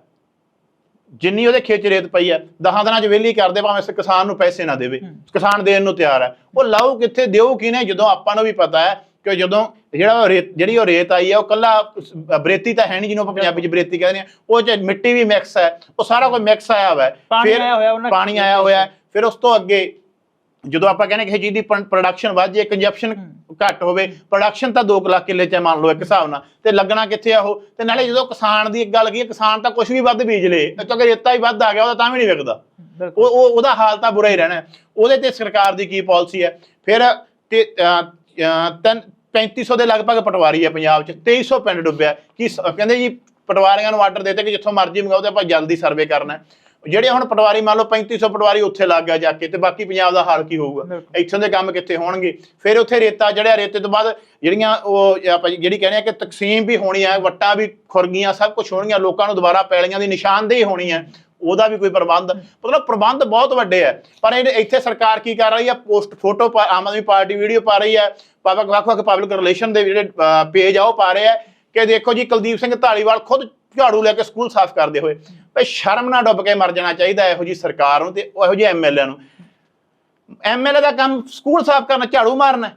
ਜਿੰਨੀ ਉਹਦੇ ਖੇਤ 'ਚ ਰੇਤ ਪਈ ਹੈ ਦਹਾਂ ਦਿਨਾਂ 'ਚ ਵਿਹਲੀ ਕਰਦੇ ਭਾਵੇਂ ਇਸ ਕਿਸਾਨ ਨੂੰ ਪੈਸੇ ਨਾ ਦੇਵੇ। ਕਿਸਾਨ ਦੇਣ ਨੂੰ ਤਿਆਰ ਹੈ। ਉਹ ਲਾਊ ਕਿੱਥੇ ਦਿਓ ਕਿਨੇ ਜਦੋਂ ਆਪਾਂ ਨੂੰ ਵੀ ਪਤਾ ਹੈ ਕਿ ਜਦੋਂ ਜਿਹੜਾ ਉਹ ਰੇਤ ਜਿਹੜੀ ਉਹ ਰੇਤ ਆਈ ਹੈ ਉਹ ਕੱਲਾ ਬਰੇਤੀ ਤਾਂ ਹੈ ਨਹੀਂ ਜਿਹਨੂੰ ਆਪਾਂ ਪੰਜਾਬੀ 'ਚ ਬਰੇਤੀ ਕਹਿੰਦੇ ਆ। ਉਹ 'ਚ ਮਿੱਟੀ ਵੀ ਮਿਕਸ ਹੈ ਉਹ ਸਾਰਾ ਕੁਝ ਮਿਕਸ ਆਇਆ ਹੋਇਆ। ਹੈ
ਪਾਣੀ
ਫਿਰ
ਆਇਆ ਹੋਇਆ ਉਹਨਾਂ
ਪਾਣੀ ਆਇਆ ਹੋਇਆ। ਫਿਰ ਉਸ ਤੋਂ ਅੱਗੇ ਜਦੋਂ ਆਪਾਂ ਕਹਿੰਦੇ ਕਿਸੇ ਚੀਜ਼ ਦੀ ਪ੍ਰੋਡਕਸ਼ਨ ਵੱਧ ਜੇ ਕੰਜਪਸ਼ਨ ਘੱਟ ਹੋਵੇ ਪ੍ਰੋਡਕਸ਼ਨ ਤਾਂ 2 ਲੱਖ ਕਿੱਲੇ ਚ ਮੰਨ ਲਓ ਇੱਕ ਹਿਸਾਬ ਨਾਲ। ਤੇ ਲੱਗਣਾ ਕਿੱਥੇ ਆ ਉਹ? ਤੇ ਨਾਲੇ ਜਦੋਂ ਕਿਸਾਨ ਦੀ ਇੱਕ ਗੱਲ ਕੀ ਕਿਸਾਨ ਤਾਂ ਕੁਝ ਵੀ ਵੱਧ ਬੀਜ ਲੇ ਅਗਰ ਰੇਤਾ ਹੀ ਵੱਧ ਆ ਗਿਆ ਉਹਦਾ ਤਾਂ ਵੀ ਨਹੀਂ ਵਿਕਦਾ। ਉਹ ਉਹ- ਉਹਦਾ ਹਾਲ ਤਾਂ ਬੁਰਾ ਹੀ ਰਹਿਣਾ। ਉਹਦੇ ਤੇ ਸਰਕਾਰ ਦੀ ਕੀ ਪਾਲਿਸੀ ਹੈ? ਫਿਰ ਤੇ ਤਿੰਨ 3500 ਦੇ ਲਗਭਗ ਪਟਵਾਰੀ ਹੈ ਪੰਜਾਬ 'ਚ 2300 ਪਿੰਡ ਡੁੱਬਿਆ ਕੀ ਕਹਿੰਦੇ ਜੀ ਪਟਵਾਰੀਆਂ ਨੂੰ ਆਰਡਰ ਦਿੱਤੇ ਕਿ ਜਿੱਥੋਂ ਮਰਜ਼ੀ ਮੰਗਾਓ ਤੇ ਆਪਾਂ ਜਲਦੀ ਸਰਵੇ ਕਰਨਾ। ਜਿਹੜੇ ਹੁਣ ਪਟਵਾਰੀ ਮੰਨ ਲਓ 3500 ਪਟਵਾਰੀ ਉੱਥੇ ਲੱਗ ਗਿਆ ਜਾ ਕੇ ਤੇ ਬਾਕੀ ਪੰਜਾਬ ਦਾ ਹਾਲ ਕੀ ਹੋਊਗਾ। ਇੱਥੋਂ ਦੇ ਕੰਮ ਕਿੱਥੇ ਹੋਣਗੇ ਫਿਰ ਉੱਥੇ ਰੇਤਾ ਜੜਿਆ ਰੇਤੇ ਤੋਂ ਬਾਅਦ ਜਿਹੜੀਆਂ ਉਹ ਆਪਾਂ ਜਿਹੜੀ ਕਹਿੰਦੇ ਆ ਕਿ ਤਕਸੀਮ ਵੀ ਹੋਣੀ ਹੈ ਵੱਟਾਂ ਵੀ ਖੁਰਗੀਆਂ ਸਭ ਕੁਝ ਹੋਣਗੀਆਂ ਲੋਕਾਂ ਨੂੰ ਦੁਬਾਰਾ ਪੈਲੀਆਂ ਦੀ ਨਿਸ਼ਾਨਦੇਹੀ ਹੋਣੀ ਹੈ ਉਹਦਾ ਵੀ ਕੋਈ ਪ੍ਰਬੰਧ ਮਤਲਬ ਪ੍ਰਬੰਧ ਬਹੁਤ ਵੱਡੇ ਹੈ ਪਰ ਇੱਥੇ ਸਰਕਾਰ ਕੀ ਕਰ ਰਹੀ ਹੈ post photo Aam Aadmi Party video ਪਾ ਰਹੀ ਹੈ ਵੱਖ ਵੱਖ ਵੱਖ ਪਬਲਿਕ ਰਿਲੇਸ਼ਨ ਦੇ ਜਿਹੜੇ ਪੇਜ ਆ ਉਹ ਪਾ ਰਹੇ ਆ ਕਿ ਦੇਖੋ ਜੀ ਕੁਲਦੀਪ ਸਿੰਘ ਢਾਲੀਵਾਲ ਖੁਦ ਝਾੜੂ ਲੈ ਕੇ ਸਕੂਲ ਸਾਫ਼ ਕਰਦੇ ਹੋਏ। ਭਈ ਸ਼ਰਮ ਨਾਲ ਡੁੱਬ ਕੇ ਮਰ ਜਾਣਾ ਚਾਹੀਦਾ ਇਹੋ ਜੀ ਸਰਕਾਰ ਨੂੰ ਤੇ ਇਹੋ ਜਿਹੇ ਐਮਐਲਏ ਨੂੰ। ਐਮਐਲਏ ਦਾ ਕੰਮ ਸਕੂਲ ਸਾਫ਼ ਕਰਨਾ ਝਾੜੂ ਮਾਰਨਾ।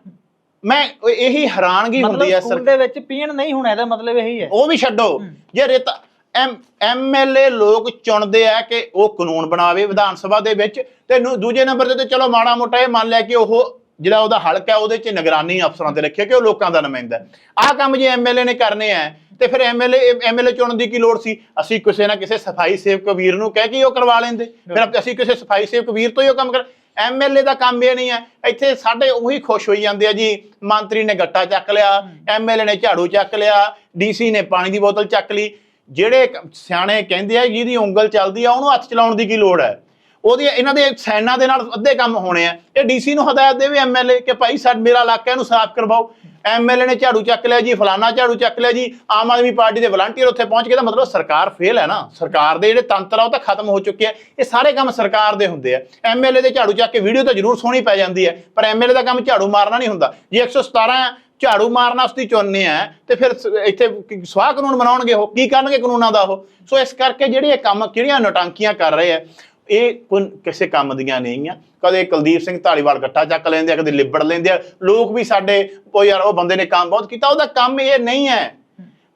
ਮੈਂ ਇਹੀ ਹੈਰਾਨਗੀ ਹੁੰਦੀ ਹੈ
ਮਤਲਬ ਸਕੂਲ
ਸਰ
ਦੇ ਵਿੱਚ ਪੀਣ ਨਹੀਂ ਹੋਣਾ ਇਹਦਾ ਮਤਲਬ ਇਹੀ ਹੈ।
ਉਹ ਵੀ ਛੱਡੋ। ਜੇ ਰੇਤਾ ਐਮਐਲਏ ਲੋਕ ਚੁਣਦੇ ਆ ਕਿ ਉਹ ਕਾਨੂੰਨ ਬਣਾਵੇ ਵਿਧਾਨ ਸਭਾ ਦੇ ਵਿੱਚ ਤੇ ਦੂਜੇ ਨੰਬਰ ਤੇ ਚਲੋ ਮਾੜਾ ਮੋਟਾ ਇਹ ਮੰਨ ਲਿਆ ਕਿ ਉਹ ਜਿਹੜਾ ਉਹਦਾ ਹਲਕਾ ਉਹਦੇ 'ਚ ਨਿਗਰਾਨੀ ਅਫਸਰਾਂ ਤੇ ਰੱਖਿਆ ਕਿ ਉਹ ਲੋਕਾਂ ਦਾ ਨੁਮਾਇੰਦਾ ਆਹ ਕੰਮ ਜੇ ਐਮਐਲਏ ਨੇ ਕਰਨੇ ਆ ਤੇ ਫਿਰ ਐਮਐਲਏ ਐਮਐਲਏ ਚੁਣਨ ਦੀ ਕੀ ਲੋੜ ਸੀ? ਅਸੀਂ ਕਿਸੇ ਨਾ ਕਿਸੇ ਸਫ਼ਾਈ ਸੇਵਕ ਵੀਰ ਨੂੰ ਕਹਿ ਕੇ ਉਹ ਕਰਵਾ ਲੈਂਦੇ। ਫਿਰ ਅਸੀਂ ਕਿਸੇ ਸਫ਼ਾਈ ਸੇਵਕ ਵੀਰ ਤੋਂ ਹੀ ਉਹ ਕੰਮ ਕਰ ਐਮਐਲਏ ਦਾ ਕੰਮ ਇਹ ਨਹੀਂ ਹੈ। ਇੱਥੇ ਸਾਡੇ ਉਹੀ ਖੁਸ਼ ਹੋਈ ਜਾਂਦੇ ਆ ਜੀ ਮੰਤਰੀ ਨੇ ਗੱਟਾ ਚੱਕ ਲਿਆ ਐਮਐਲਏ ਨੇ ਝਾੜੂ ਚੱਕ ਲਿਆ ਡੀਸੀ ਨੇ ਪਾਣੀ ਦੀ ਬੋਤਲ ਚੱਕ ਲਈ। ਜਿਹੜੇ ਸਿਆਣੇ ਕਹਿੰਦੇ ਆ ਜਿਹਦੀ ਉਂਗਲ ਚੱਲਦੀ ਆ, ਉਹਨੂੰ ਹੱਥ ਚਲਾਉਣ ਦੀ ਕੀ ਲੋੜ ਹੈ? ਉਹਦੀ ਇਹਨਾਂ ਦੇ ਸੈਨਾ ਦੇ ਨਾਲ ਅੱਧੇ ਕੰਮ ਹੋਣੇ ਆ। ਇਹ ਡੀਸੀ ਨੂੰ ਹਦਾਇਤ ਦੇਵੇ ਐਮਐਲਏ ਕਿ ਭਾਈ ਸਾਡ ਮੇਰਾ ਇਲਾਕਾ ਇਹਨੂੰ ਸਾਫ਼ ਕਰਵਾਓ। ਐਮਐਲਏ ਨੇ ਝਾੜੂ ਚੱਕ ਲਿਆ ਜੀ, ਫਲਾਨਾ ਝਾੜੂ ਚੱਕ ਲਿਆ ਜੀ, ਆਮ ਆਦਮੀ ਪਾਰਟੀ ਦੇ ਵਲੰਟੀਅਰ ਉੱਥੇ ਪਹੁੰਚ ਗਏ ਤਾਂ ਮਤਲਬ ਸਰਕਾਰ ਫੇਲ ਹੈ ਨਾ। ਸਰਕਾਰ ਦੇ ਜਿਹੜੇ ਤੰਤਰ ਆ, ਉਹ ਤਾਂ ਖਤਮ ਹੋ ਚੁੱਕੇ ਆ। ਇਹ ਸਾਰੇ ਕੰਮ ਸਰਕਾਰ ਦੇ ਹੁੰਦੇ ਆ। ਐਮਐਲਏ ਦੇ ਝਾੜੂ ਚੱਕ ਕੇ ਵੀਡੀਓ ਤਾਂ ਜ਼ਰੂਰ ਸੋਹਣੀ ਪੈ ਜਾਂਦੀ ਹੈ, ਪਰ ਐਮਐਲਏ ਦਾ ਕੰਮ ਝਾੜੂ ਮਾਰਨਾ ਨਹੀਂ ਹੁੰਦਾ। ਜੇ 117 ਝਾੜੂ ਮਾਰਨ ਵਾਸਤੇ ਦੀ ਚੁਣਨੇ ਆ, ਤੇ ਫਿਰ ਇੱਥੇ ਸਵਾਹ ਕਾਨੂੰਨ ਬਣਾਉਣਗੇ ਉਹ, ਕੀ ਕਰਨਗੇ ਕਾਨੂੰਨਾਂ ਦਾ ਉਹ? ਸੋ ਇਸ ਕਰਕੇ ਜਿਹੜੇ ਇਹ ਕੰਮ, ਕਿਹੜੀਆਂ ਨਟਾਂਕੀਆਂ ਕਰ ਰਹੇ ਆ, ਇਹ ਕੋਈ ਕਿਸੇ ਕੰਮ ਦੀਆਂ ਨਹੀਂ ਆ ਕਦੇ ਕੁਲਦੀਪ ਸਿੰਘ ਢਾਲੀਵਾਲ ਗੱਟਾ ਚੱਕ ਲੈਂਦੇ ਆ, ਕਦੇ ਲਿਬੜ ਲੈਂਦੇ ਆ। ਲੋਕ ਵੀ ਸਾਡੇ, ਉਹ ਯਾਰ, ਉਹ ਬੰਦੇ ਨੇ ਕੰਮ ਬਹੁਤ ਕੀਤਾ, ਉਹਦਾ ਕੰਮ ਇਹ ਨਹੀਂ ਹੈ।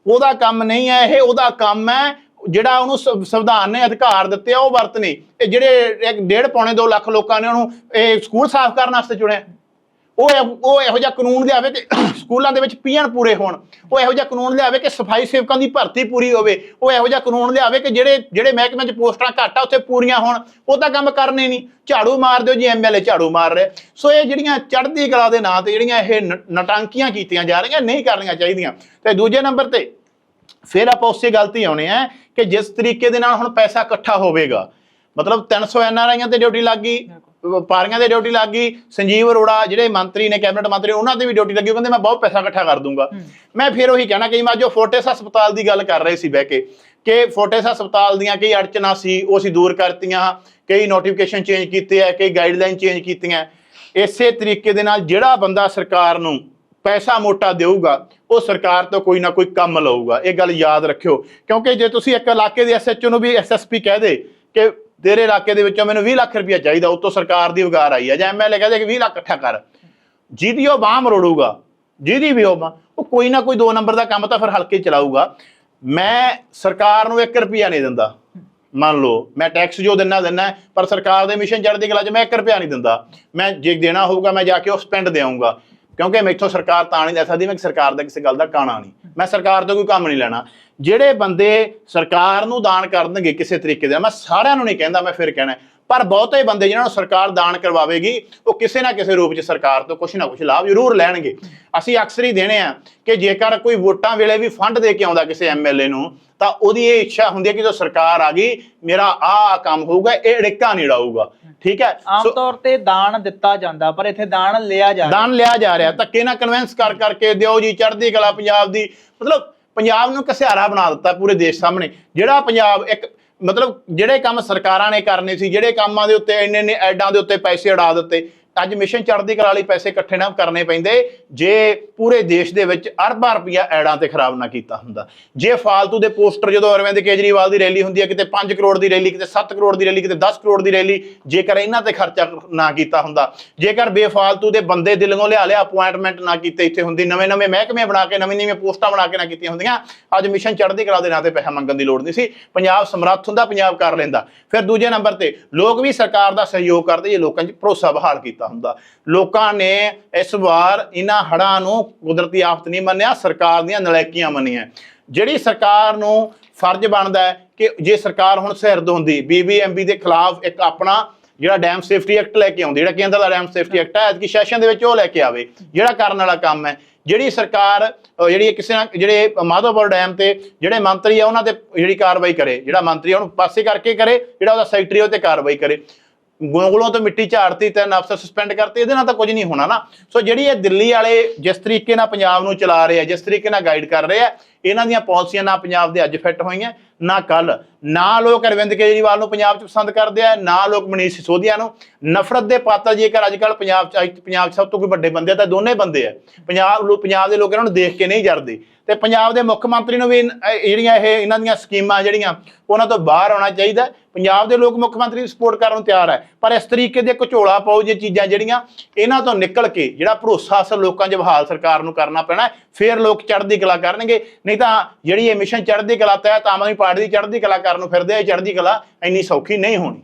ਉਹਦਾ ਕੰਮ ਨਹੀਂ ਹੈ, ਇਹ ਉਹਦਾ ਕੰਮ ਹੈ, ਜਿਹੜਾ ਉਹਨੂੰ ਸੰਵ- ਸੰਵਿਧਾਨ ਨੇ ਅਧਿਕਾਰ ਦਿੱਤੇ ਆ, ਉਹ ਵਰਤਨੇ। ਇਹ ਜਿਹੜੇ ਇੱਕ ਡੇਢ ਪੌਣੇ 2 ਲੱਖ ਲੋਕਾਂ ਨੇ ਉਹਨੂੰ ਇਹ ਸਕੂਲ ਸਾਫ਼ ਕਰਨ ਵਾਸਤੇ ਚੁਣਿਆ। ਉਹ ਇਹ- ਉਹ ਇਹੋ ਜਿਹਾ ਕਾਨੂੰਨ ਲਿਆਵੇ ਕਿ ਸਕੂਲਾਂ ਦੇ ਵਿੱਚ ਪੀਣ ਪੂਰੇ ਹੋਣ, ਉਹ ਇਹੋ ਜਿਹਾ ਕਾਨੂੰਨ ਲਿਆਵੇ ਕਿ ਸਫ਼ਾਈ ਸੇਵਕਾਂ ਦੀ ਭਰਤੀ ਪੂਰੀ ਹੋਵੇ, ਉਹ ਇਹੋ ਜਿਹਾ ਕਾਨੂੰਨ ਲਿਆਵੇ ਕਿ ਜਿਹੜੇ ਜਿਹੜੇ ਮਹਿਕਮੇ 'ਚ ਪੋਸਟਾਂ ਘੱਟ ਆ, ਉੱਥੇ ਪੂਰੀਆਂ ਹੋਣ, ਉਹ ਤਾਂ ਕੰਮ ਕਰਨੇ ਨਹੀਂ। ਝਾੜੂ ਮਾਰ ਦਿਓ ਜੀ ਐਮਐਲਏ ਝਾੜੂ ਮਾਰ ਰਿਹਾ। ਸੋ ਇਹ ਜਿਹੜੀਆਂ ਚੜ੍ਹਦੀ ਕਲਾ ਦੇ ਨਾਂ ਤੇ ਜਿਹੜੀਆਂ ਇਹ ਨ- ਨਟਾਂਕੀਆਂ ਕੀਤੀਆਂ ਜਾ ਰਹੀਆਂ, ਨਹੀਂ ਕਰਨੀਆਂ ਚਾਹੀਦੀਆਂ। ਤੇ ਦੂਜੇ ਨੰਬਰ ਤੇ ਫਿਰ ਆਪਾਂ ਉਸੇ ਗੱਲ 'ਤੇ ਆਉਣੇ ਆ ਕਿ ਜਿਸ ਤਰੀਕੇ ਦੇ ਨਾਲ ਹੁਣ ਪੈਸਾ ਇਕੱਠਾ ਹੋਵੇਗਾ, ਮਤਲਬ 300 ਐਨਆਰਆਈਆਂ ਤੇ ਡਿਊਟੀ ਲੱਗ ਗਈ ਪਾਰੀਆਂ ਦੇ ਡਿਊਟੀ ਲੱਗ ਗਈ ਸੰਜੀਵ ਅਰੋੜਾ ਜਿਹੜੇ ਮੰਤਰੀ ਨੇ ਕੈਬਨਿਟ ਮੰਤਰੀ ਉਹਨਾਂ ਦੀ ਵੀ ਡਿਊਟੀ ਲੱਗੀ ਉਹ ਕਹਿੰਦੇ ਮੈਂ ਬਹੁਤ ਪੈਸਾ ਇਕੱਠਾ ਕਰ ਦੂੰਗਾ। ਮੈਂ ਫਿਰ ਉਹੀ ਕਹਿਣਾ ਕਿ ਮੈਂ ਜੋ ਫੋਰਟਿਸ ਹਸਪਤਾਲ ਦੀ ਗੱਲ ਕਰ ਰਹੇ ਸੀ ਬਹਿ ਕੇ ਕਿ ਫੋਰਟਿਸ ਹਸਪਤਾਲ ਦੀਆਂ ਕਈ ਅੜਚਨਾਂ ਸੀ ਉਹ ਅਸੀਂ ਦੂਰ ਕਰਤੀਆਂ ਕਈ ਨੋਟੀਫਿਕੇਸ਼ਨ ਚੇਂਜ ਕੀਤੇ ਆ ਕਈ ਗਾਈਡਲਾਈਨ ਚੇਂਜ ਕੀਤੀਆਂ। ਇਸੇ ਤਰੀਕੇ ਦੇ ਨਾਲ ਜਿਹੜਾ ਬੰਦਾ ਸਰਕਾਰ ਨੂੰ ਪੈਸਾ ਮੋਟਾ ਦੇਊਗਾ ਉਹ ਸਰਕਾਰ ਤੋਂ ਕੋਈ ਨਾ ਕੋਈ ਕੰਮ ਲਊਗਾ। ਇਹ ਗੱਲ ਯਾਦ ਰੱਖਿਓ ਕਿਉਂਕਿ ਜੇ ਤੁਸੀਂ ਇੱਕ ਇਲਾਕੇ ਦੇ ਐਸਐਚਓ ਨੂੰ ਵੀ ਐਸਐਸਪੀ ਕਹਿ ਦੇ ਕਿ ਤੇਰੇ ਇਲਾਕੇ ਦੇ ਵਿੱਚੋਂ ਮੈਨੂੰ 20 ਲੱਖ ਰੁਪਇਆ ਚਾਹੀਦਾ, ਉਤੋਂ ਸਰਕਾਰ ਦੀ ਉਗਾਰ ਆਈ ਹੈ ਜਾਂ ਐਮਐਲਏ ਕਹਦੇ ਕਿ 20 ਲੱਖ ਇਕੱਠਾ ਕਰ। ਜਿਹਦੀ ਉਹ ਬਾਹ ਮਰੋੜੂਗਾ, ਜਿਹਦੀ ਵੀ ਉਹ ਉਹ ਕੋਈ ਨਾ ਕੋਈ ਦੋ ਨੰਬਰ ਦਾ ਕੰਮ ਤਾਂ ਫਿਰ ਹਲਕੇ ਚਲਾਊਗਾ। ਮੈਂ ਸਰਕਾਰ ਨੂੰ 1 ਰੁਪਿਆ ਨਹੀਂ ਦਿੰਦਾ। ਮੰਨ ਲਓ, ਮੈਂ ਟੈਕਸ ਜੋ ਦਿੰਨਾ ਦਿੰਨਾ, ਪਰ ਸਰਕਾਰ ਦੇ ਮਿਸ਼ਨ ਚੜ੍ਹਦੀ ਕਲਾ 'ਚ ਮੈਂ 1 ਰੁਪਿਆ ਨਹੀਂ ਦਿੰਦਾ। ਮੈਂ ਜੇ ਦੇਣਾ ਹੋਊਗਾ, ਮੈਂ ਜਾ ਕੇ ਉਹ ਸਪੈਂਡ ਦੇਵਾਂਗਾ ਕਿਉਂਕਿ ਮੈਥੋਂ ਸਰਕਾਰ ਤਾਂ ਨਹੀਂ ਲੈ ਸਕਦੀ, ਮੈਂ ਸਰਕਾਰ ਦਾ ਕਿਸੇ ਗੱਲ ਦਾ ਕਾਣਾ ਨਹੀਂ। ਮੈਂ ਸਰਕਾਰ ਤੋਂ ਕੋਈ ਕੰਮ ਨਹੀਂ ਲੈਣਾ। ਜਿਹੜੇ ਬੰਦੇ ਸਰਕਾਰ ਨੂੰ ਦਾਨ ਕਰਨਗੇ ਕਿਸੇ ਤਰੀਕੇ ਦੇ ਮੈਂ ਸਾਰਿਆਂ ਨੂੰ ਨਹੀਂ ਕਹਿੰਦਾ ਮੈਂ ਫਿਰ ਕਹਿਣਾ ਪਰ ਬਹੁਤੇ ਬੰਦੇ ਜਿਹਨਾਂ ਨੂੰ ਸਰਕਾਰ ਦਾਨ ਕਰਵਾਵੇਗੀ ਉਹ ਕਿਸੇ ਨਾ ਕਿਸੇ ਰੂਪ 'ਚ ਸਰਕਾਰ ਤੋਂ ਕੁਝ ਨਾ ਕੁਝ ਲਾਭ ਜ਼ਰੂਰ ਲੈਣਗੇ। ਅਸੀਂ ਅਕਸਰ ਹੀ ਦੇਣੇ ਆ ਕਿ ਜੇਕਰ ਕੋਈ ਵੋਟਾਂ ਵੇਲੇ ਵੀ ਫੰਡ ਦੇ ਕੇ ਆਉਂਦਾ ਕਿਸੇ ਐਮਐਲਏ ਨੂੰ ਤਾਂ ਉਹਦੀ ਇਹ ਇੱਛਾ ਹੁੰਦੀ ਹੈ ਕਿ ਜਦੋਂ ਸਰਕਾਰ ਆ ਗਈ ਮੇਰਾ ਆਹ ਕੰਮ ਹੋਊਗਾ ਇਹ ੜਿੱਕਾ ਨਹੀਂ ਉਡਾਊਗਾ ਠੀਕ ਹੈ?
ਆਮ ਤੌਰ ਤੇ ਦਾਨ ਦਿੱਤਾ ਜਾਂਦਾ ਪਰ ਇੱਥੇ ਦਾਨ ਲਿਆ ਜਾ ਰਿਹਾ।
ਦਾਨ ਲਿਆ ਜਾ ਰਿਹਾ। ਧੱਕੇ ਨਾਲ ਕਨਵਿੰਸ ਕਰ ਕਰਕੇ ਦਿਓ ਜੀ ਚੜ੍ਹਦੀ ਕਲਾ ਪੰਜਾਬ ਦੀ ਮਤਲਬ ਪੰਜਾਬ ਨੂੰ ਕਸਿਆਰਾ ਬਣਾ ਦਿੱਤਾ ਪੂਰੇ ਦੇਸ਼ ਸਾਹਮਣੇ। ਜਿਹੜਾ ਪੰਜਾਬ ਇੱਕ, ਮਤਲਬ ਜਿਹੜੇ ਕੰਮ ਸਰਕਾਰਾਂ ਨੇ ਕਰਨੇ ਸੀ, ਜਿਹੜੇ ਕੰਮਾਂ ਦੇ ਉੱਤੇ ਇੰਨੇ ਇੰਨੇ ਐਡਾਂ ਦੇ ਉੱਤੇ ਪੈਸੇ ਉਡਾ ਦਿੱਤੇ ਅੱਜ ਮਿਸ਼ਨ ਚੜ੍ਹਦੀ ਕਲਾ ਲਈ ਪੈਸੇ ਇਕੱਠੇ ਨਾ ਕਰਨੇ ਪੈਂਦੇ, ਜੇ ਪੂਰੇ ਦੇਸ਼ ਦੇ ਵਿੱਚ ਅਰਬਾਂ ਰੁਪਈਆ ਐਡਾਂ ਤੇ ਖਰਾਬ ਨਾ ਕੀਤਾ ਹੁੰਦਾ। ਜੇ ਫਾਲਤੂ ਦੇ ਪੋਸਟਰ ਜਦੋਂ ਅਰਵਿੰਦ ਕੇਜਰੀਵਾਲ ਦੀ ਰੈਲੀ ਹੁੰਦੀ ਹੈ, ਕਿਤੇ 5 ਕਰੋੜ ਦੀ ਰੈਲੀ, ਕਿਤੇ 7 ਕਰੋੜ ਦੀ ਰੈਲੀ, ਕਿਤੇ 10 ਕਰੋੜ ਦੀ ਰੈਲੀ, ਜੇਕਰ ਇਹਨਾਂ ਤੇ ਖਰਚਾ ਨਾ ਕੀਤਾ ਹੁੰਦਾ, ਜੇਕਰ ਬੇਫਾਲਤੂ ਦੇ ਬੰਦੇ ਦਿਲੋਂ ਲਿਆ ਲਿਆ ਅਪਾਇੰਟਮੈਂਟ ਨਾ ਕੀਤੇ ਇੱਥੇ ਹੁੰਦੀ, ਨਵੇਂ ਨਵੇਂ ਮਹਿਕਮੇ ਬਣਾ ਕੇ, ਨਵੀਂ ਨਵੀਆਂ ਪੋਸਟਾਂ ਬਣਾ ਕੇ ਨਾ ਕੀਤੀਆਂ ਹੁੰਦੀਆਂ, ਅੱਜ ਮਿਸ਼ਨ ਚੜ੍ਹਦੀ ਕਲਾ ਦੇ ਨਾਂ ਤੇ ਪੈਸਾ ਮੰਗਣ ਦੀ ਲੋੜ ਨਹੀਂ ਸੀ। ਪੰਜਾਬ ਸਮਰੱਥ ਹੁੰਦਾ, ਪੰਜਾਬ ਕਰ ਲੈਂਦਾ। ਫਿਰ ਦੂਜੇ ਨੰਬਰ ਤੇ, ਲੋਕ ਵੀ ਸਰਕਾਰ ਦਾ ਸਹਿਯੋਗ ਕਰਦੇ ਜੇ ਲੋਕਾਂ 'ਚ ਭਰੋਸਾ ਬਹਾਲ ਕੀਤਾ। ਹੁੰਦਾ। ਲੋਕਾਂ ਨੇ ਇਸ ਵਾਰ ਇਹਨਾਂ ਹੜ੍ਹਾਂ ਨੂੰ ਕੁਦਰਤੀ ਆਫਤ ਨਹੀਂ ਮੰਨਿਆ, ਸਰਕਾਰ ਦੀਆਂ ਨਲਾਇਕੀਆਂ ਮੰਨੀਆਂ। ਜਿਹੜੀ ਸਰਕਾਰ ਨੂੰ ਫਰਜ਼ ਬਣਦਾ ਹੈ ਕਿ ਜੇ ਸਰਕਾਰ ਹੁਣ ਸਿਰਦ ਹੁੰਦੀ ਬੀਬੀਐਮਬੀ ਦੇ ਖਿਲਾਫ ਇੱਕ ਆਪਣਾ ਜਿਹੜਾ ਡੈਮ ਸੇਫਟੀ ਐਕਟ ਲੈ ਕੇ ਆਉਂਦੀ, ਜਿਹੜਾ ਕੇਂਦਰ ਦਾ ਡੈਮ ਸੇਫਟੀ ਐਕਟ ਹੈ ਐਤਕੀ ਸੈਸ਼ਨ ਦੇ ਵਿੱਚ ਉਹ ਲੈ ਕੇ ਆਵੇ, ਜਿਹੜਾ ਕਰਨ ਵਾਲਾ ਕੰਮ ਹੈ। ਜਿਹੜੀ ਸਰਕਾਰ ਜਿਹੜੀ ਕਿਸੇ ਨਾ ਜਿਹੜੇ ਮਾਧੋਪੁਰ ਡੈਮ ਤੇ ਜਿਹੜੇ ਮੰਤਰੀ ਆ, ਉਹਨਾਂ ਤੇ ਜਿਹੜੀ ਕਾਰਵਾਈ ਕਰੇ, ਜਿਹੜਾ ਮੰਤਰੀ ਆ, ਉਹਨੂੰ ਪਾਸੇ ਕਰਕੇ ਕਰੇ, ਜਿਹੜਾ ਉਹਦਾ ਸੈਕਟਰੀ ਉਹ ਤੇ ਕਾਰਵਾਈ ਕਰੇ। ਗੋਗਲੋਂ ਤੋਂ ਮਿੱਟੀ ਝਾੜਤੀ ਤੇ ਅਫਸਰ ਸਸਪੈਂਡ ਕਰਤੇ, ਇਹਦੇ ਨਾਲ ਤਾਂ ਕੁਝ ਨਹੀਂ ਹੋਣਾ ਨਾ। ਸੋ ਜਿਹੜੀ ਇਹ ਦਿੱਲੀ ਵਾਲੇ ਜਿਸ ਤਰੀਕੇ ਨਾਲ ਪੰਜਾਬ ਨੂੰ ਚਲਾ ਰਹੇ ਆ, ਜਿਸ ਤਰੀਕੇ ਨਾਲ ਗਾਈਡ ਕਰ ਰਹੇ ਆ, ਇਹਨਾਂ ਦੀਆਂ ਪਾਲਿਸੀਆਂ ਨਾ ਪੰਜਾਬ ਦੇ ਅੱਜ ਫਿੱਟ ਹੋਈਆਂ, ਨਾ ਕੱਲ ਨਾ ਲੋਕ ਅਰਵਿੰਦ ਕੇਜਰੀਵਾਲ ਨੂੰ ਪੰਜਾਬ 'ਚ ਪਸੰਦ ਕਰਦੇ ਆ ਨਾ ਲੋਕ ਮਨੀਸ਼ ਸਿਸੋਦੀਆ ਨੂੰ। ਨਫ਼ਰਤ ਦੇ ਪਾਤਰ ਜੇਕਰ ਅੱਜ ਕੱਲ ਪੰਜਾਬ 'ਚ ਅੱਜ ਪੰਜਾਬ 'ਚ ਸਭ ਤੋਂ ਕੋਈ ਵੱਡੇ ਬੰਦੇ ਆ ਤਾਂ ਦੋਨੇ ਬੰਦੇ ਆ। ਪੰਜਾਬ ਲੋਕ ਪੰਜਾਬ ਦੇ ਲੋਕ ਇਹਨਾਂ ਨੂੰ ਦੇਖ ਕੇ ਨਹੀਂ ਜਰਦੇ। ਤੇ ਪੰਜਾਬ ਦੇ ਮੁੱਖ ਮੰਤਰੀ ਨੂੰ ਵੀ ਜਿਹੜੀਆਂ ਇਹ ਇਹਨਾਂ ਦੀਆਂ ਸਕੀਮਾਂ ਜਿਹੜੀਆਂ ਉਹਨਾਂ ਤੋਂ ਬਾਹਰ ਆਉਣਾ ਚਾਹੀਦਾ। ਪੰਜਾਬ ਦੇ ਲੋਕ ਮੁੱਖ ਮੰਤਰੀ ਦੀ ਸਪੋਰਟ ਕਰਨ ਨੂੰ ਤਿਆਰ ਹੈ ਪਰ ਇਸ ਤਰੀਕੇ ਦੇ ਘਚੋਲਾ ਪਾਓ ਜੇ ਚੀਜ਼ਾਂ ਜਿਹੜੀਆਂ ਇਹਨਾਂ ਤੋਂ ਨਿਕਲ ਕੇ ਜਿਹੜਾ ਭਰੋਸਾ ਅਸਲ ਲੋਕਾਂ 'ਚ ਬਹਾਲ ਸਰਕਾਰ ਨੂੰ ਕਰਨਾ ਪੈਣਾ ਹੈ, ਫਿਰ ਲੋਕ ਚੜ੍ਹਦੀ ਕਲਾ ਕਰਨਗੇ। ਨਹੀਂ ਤਾਂ ਜਿਹੜੀ ਇਹ ਮਿਸ਼ਨ ਚੜ੍ਹਦੀ ਕਲਾ ਤਹਿਤ ਆਮ ਆਦਮੀ ਪਾਰਟੀ ਦੀ ਚੜ੍ਹਦੀ ਕਲਾ ਕਰਨ ਨੂੰ ਫਿਰਦੇ ਆ ਚੜ੍ਹਦੀ ਕਲਾ ਇੰਨੀ ਸੌਖੀ ਨਹੀਂ ਹੋਣੀ।